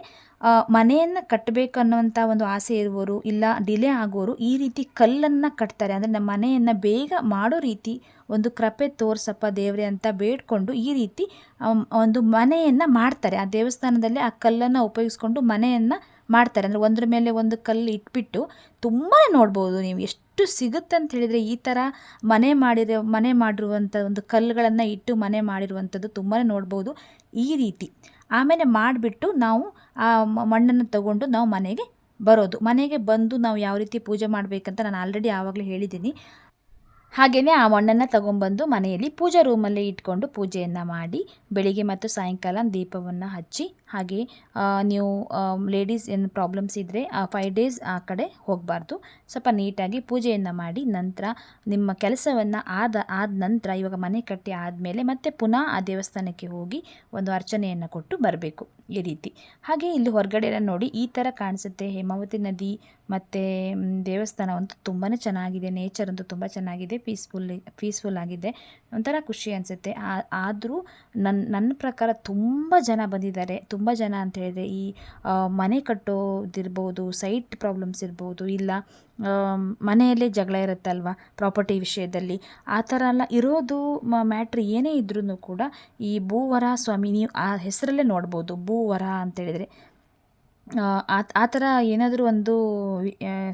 ಮನೆಯನ್ನು ಕಟ್ಟಬೇಕು ಅನ್ನುವಂಥ ಒಂದು ಆಸೆ ಇರುವವರು ಇಲ್ಲ, ಡಿಲೇ ಆಗೋರು ಈ ರೀತಿ ಕಲ್ಲನ್ನು ಕಟ್ತಾರೆ. ಅಂದರೆ ನಮ್ಮ ಮನೆಯನ್ನು ಬೇಗ ಮಾಡೋ ರೀತಿ ಒಂದು ಕೃಪೆ ತೋರ್ಸಪ್ಪ ದೇವ್ರೆ ಅಂತ ಬೇಡ್ಕೊಂಡು ಈ ರೀತಿ ಒಂದು ಮನೆಯನ್ನು ಮಾಡ್ತಾರೆ. ಆ ದೇವಸ್ಥಾನದಲ್ಲಿ ಆ ಕಲ್ಲನ್ನು ಉಪಯೋಗಿಸ್ಕೊಂಡು ಮನೆಯನ್ನು ಮಾಡ್ತಾರೆ. ಅಂದರೆ ಒಂದ್ರ ಮೇಲೆ ಒಂದು ಕಲ್ಲು ಇಟ್ಬಿಟ್ಟು ತುಂಬ ನೋಡ್ಬೋದು ನೀವು. ಎಷ್ಟು ಸಿಗುತ್ತೆ ಅಂತ ಹೇಳಿದರೆ ಈ ಥರ ಮನೆ ಮಾಡಿರೋ, ಮನೆ ಮಾಡಿರುವಂಥ ಒಂದು ಕಲ್ಲುಗಳನ್ನು ಇಟ್ಟು ಮನೆ ಮಾಡಿರುವಂಥದ್ದು ತುಂಬಾ ನೋಡ್ಬೋದು ಈ ರೀತಿ. ಆಮೇಲೆ ಮಾಡಿಬಿಟ್ಟು ನಾವು ಆ ಮಣ್ಣನ್ನು ತಗೊಂಡು ನಾವು ಮನೆಗೆ ಬರೋದು. ಮನೆಗೆ ಬಂದು ನಾವು ಯಾವ ರೀತಿ ಪೂಜೆ ಮಾಡಬೇಕಂತ ನಾನು ಆಲ್ರೆಡಿ ಆವಾಗಲೇ ಹೇಳಿದ್ದೀನಿ. ಹಾಗೆಯೇ ಆ ಮಣ್ಣನ್ನು ತಗೊಂಬಂದು ಮನೆಯಲ್ಲಿ ಪೂಜಾ ರೂಮಲ್ಲಿ ಇಟ್ಕೊಂಡು ಪೂಜೆಯನ್ನು ಮಾಡಿ ಬೆಳಿಗ್ಗೆ ಮತ್ತು ಸಾಯಂಕಾಲ ದೀಪವನ್ನು ಹಚ್ಚಿ, ಹಾಗೆ ನೀವು ಲೇಡೀಸ್ ಏನು ಪ್ರಾಬ್ಲಮ್ಸ್ ಇದ್ದರೆ ಫೈವ್ ಡೇಸ್ ಆ ಕಡೆ ಹೋಗಬಾರ್ದು. ಸ್ವಲ್ಪ ನೀಟಾಗಿ ಪೂಜೆಯನ್ನು ಮಾಡಿ, ನಂತರ ನಿಮ್ಮ ಕೆಲಸವನ್ನು ಆದ ಆದ ನಂತರ ಇವಾಗ ಮನೆ ಕಟ್ಟಿ ಆದಮೇಲೆ ಮತ್ತೆ ಪುನಃ ಆ ದೇವಸ್ಥಾನಕ್ಕೆ ಹೋಗಿ ಒಂದು ಅರ್ಚನೆಯನ್ನು ಕೊಟ್ಟು ಬರಬೇಕು, ಈ ರೀತಿ. ಹಾಗೆ ಇಲ್ಲಿ ಹೊರಗಡೆ ಎಲ್ಲ ನೋಡಿ, ಈ ಥರ ಕಾಣಿಸುತ್ತೆ. ಹೇಮಾವತಿ ನದಿ ಮತ್ತು ದೇವಸ್ಥಾನ ಅಂತೂ ತುಂಬಾ ಚೆನ್ನಾಗಿದೆ. ನೇಚರ್ ಅಂತೂ ತುಂಬ ಚೆನ್ನಾಗಿದೆ. ಪೀಸ್ಫುಲ್ ಪೀಸ್ಫುಲ್ ಆಗಿದೆ. ಒಂಥರ ಖುಷಿ ಅನಿಸುತ್ತೆ. ಆದರೂ ನನ್ನ ನನ್ನ ಪ್ರಕಾರ ತುಂಬ ಜನ ಬಂದಿದ್ದಾರೆ. ತುಂಬ ಜನ ಅಂತ ಹೇಳಿದರೆ ಈ ಮನೆ ಕಟ್ಟೋದಿರ್ಬೋದು ಸೈಟ್ ಪ್ರಾಬ್ಲಮ್ಸ್ ಇರ್ಬೋದು, ಇಲ್ಲ ಮನೆಯಲ್ಲೇ ಜಗಳ ಇರುತ್ತಲ್ವ ಪ್ರಾಪರ್ಟಿ ವಿಷಯದಲ್ಲಿ. ಆ ಥರ ಎಲ್ಲ ಇರೋದು ಮ್ಯಾಟ್ರ್ ಏನೇ ಇದ್ರೂ ಕೂಡ ಈ ಭೂವರ ಸ್ವಾಮಿ, ನೀವು ಆ ಹೆಸರಲ್ಲೇ ನೋಡ್ಬೋದು. ಭೂವರ ಅಂತೇಳಿದರೆ ಆ ಆ ಥರ ಏನಾದರೂ ಒಂದು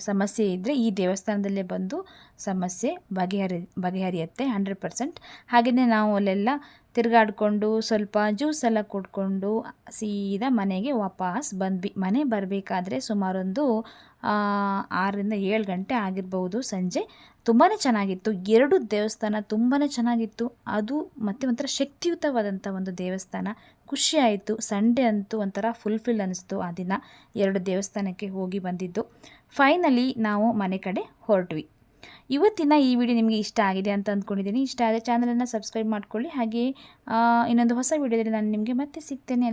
ಸಮಸ್ಯೆ ಇದ್ದರೆ ಈ ದೇವಸ್ಥಾನದಲ್ಲೇ ಬಂದು ಸಮಸ್ಯೆ ಬಗೆಹರಿ, ಬಗೆಹರಿಯುತ್ತೆ ಹಂಡ್ರೆಡ್ ಪರ್ಸೆಂಟ್ ಹಾಗೆಯೇ ನಾವು ಅಲ್ಲೆಲ್ಲ ತಿರುಗಾಡಿಕೊಂಡು ಸ್ವಲ್ಪ ಜ್ಯೂಸ್ ಎಲ್ಲ ಕುಡ್ಕೊಂಡು ಸೀದಾ ಮನೆಗೆ ವಾಪಸ್ ಬಂದ್ವಿ. ಮನೆ ಬರಬೇಕಾದ್ರೆ ಸುಮಾರೊಂದು ಆರರಿಂದ ಏಳು ಗಂಟೆ ಆಗಿರ್ಬೋದು ಸಂಜೆ. ತುಂಬಾ ಚೆನ್ನಾಗಿತ್ತು. ಎರಡು ದೇವಸ್ಥಾನ ತುಂಬಾ ಚೆನ್ನಾಗಿತ್ತು. ಅದು ಮತ್ತೆ ಒಂಥರ ಶಕ್ತಿಯುತವಾದಂಥ ಒಂದು ದೇವಸ್ಥಾನ. ಖುಷಿ ಆಯಿತು. ಸಂಡೇ ಅಂತೂ ಒಂಥರ ಫುಲ್ಫಿಲ್ ಅನ್ನಿಸ್ತು ಆ ದಿನ. ಎರಡು ದೇವಸ್ಥಾನಕ್ಕೆ ಹೋಗಿ ಬಂದಿದ್ದು. ಫೈನಲಿ ನಾವು ಮನೆ ಕಡೆ ಹೊರಟ್ವಿ. ಇವತ್ತಿನ ಈ ವಿಡಿಯೋ ನಿಮಗೆ ಇಷ್ಟ ಆಗಿದೆ ಅಂತ ಅಂದ್ಕೊಂಡಿದ್ದೀನಿ. ಇಷ್ಟ ಆದರೆ ಚಾನಲನ್ನು ಸಬ್ಸ್ಕ್ರೈಬ್ ಮಾಡ್ಕೊಳ್ಳಿ. ಹಾಗೆ ಇನ್ನೊಂದು ಹೊಸ ವಿಡಿಯೋದಲ್ಲಿ ನಾನು ನಿಮಗೆ ಮತ್ತೆ ಸಿಗ್ತೇನೆ.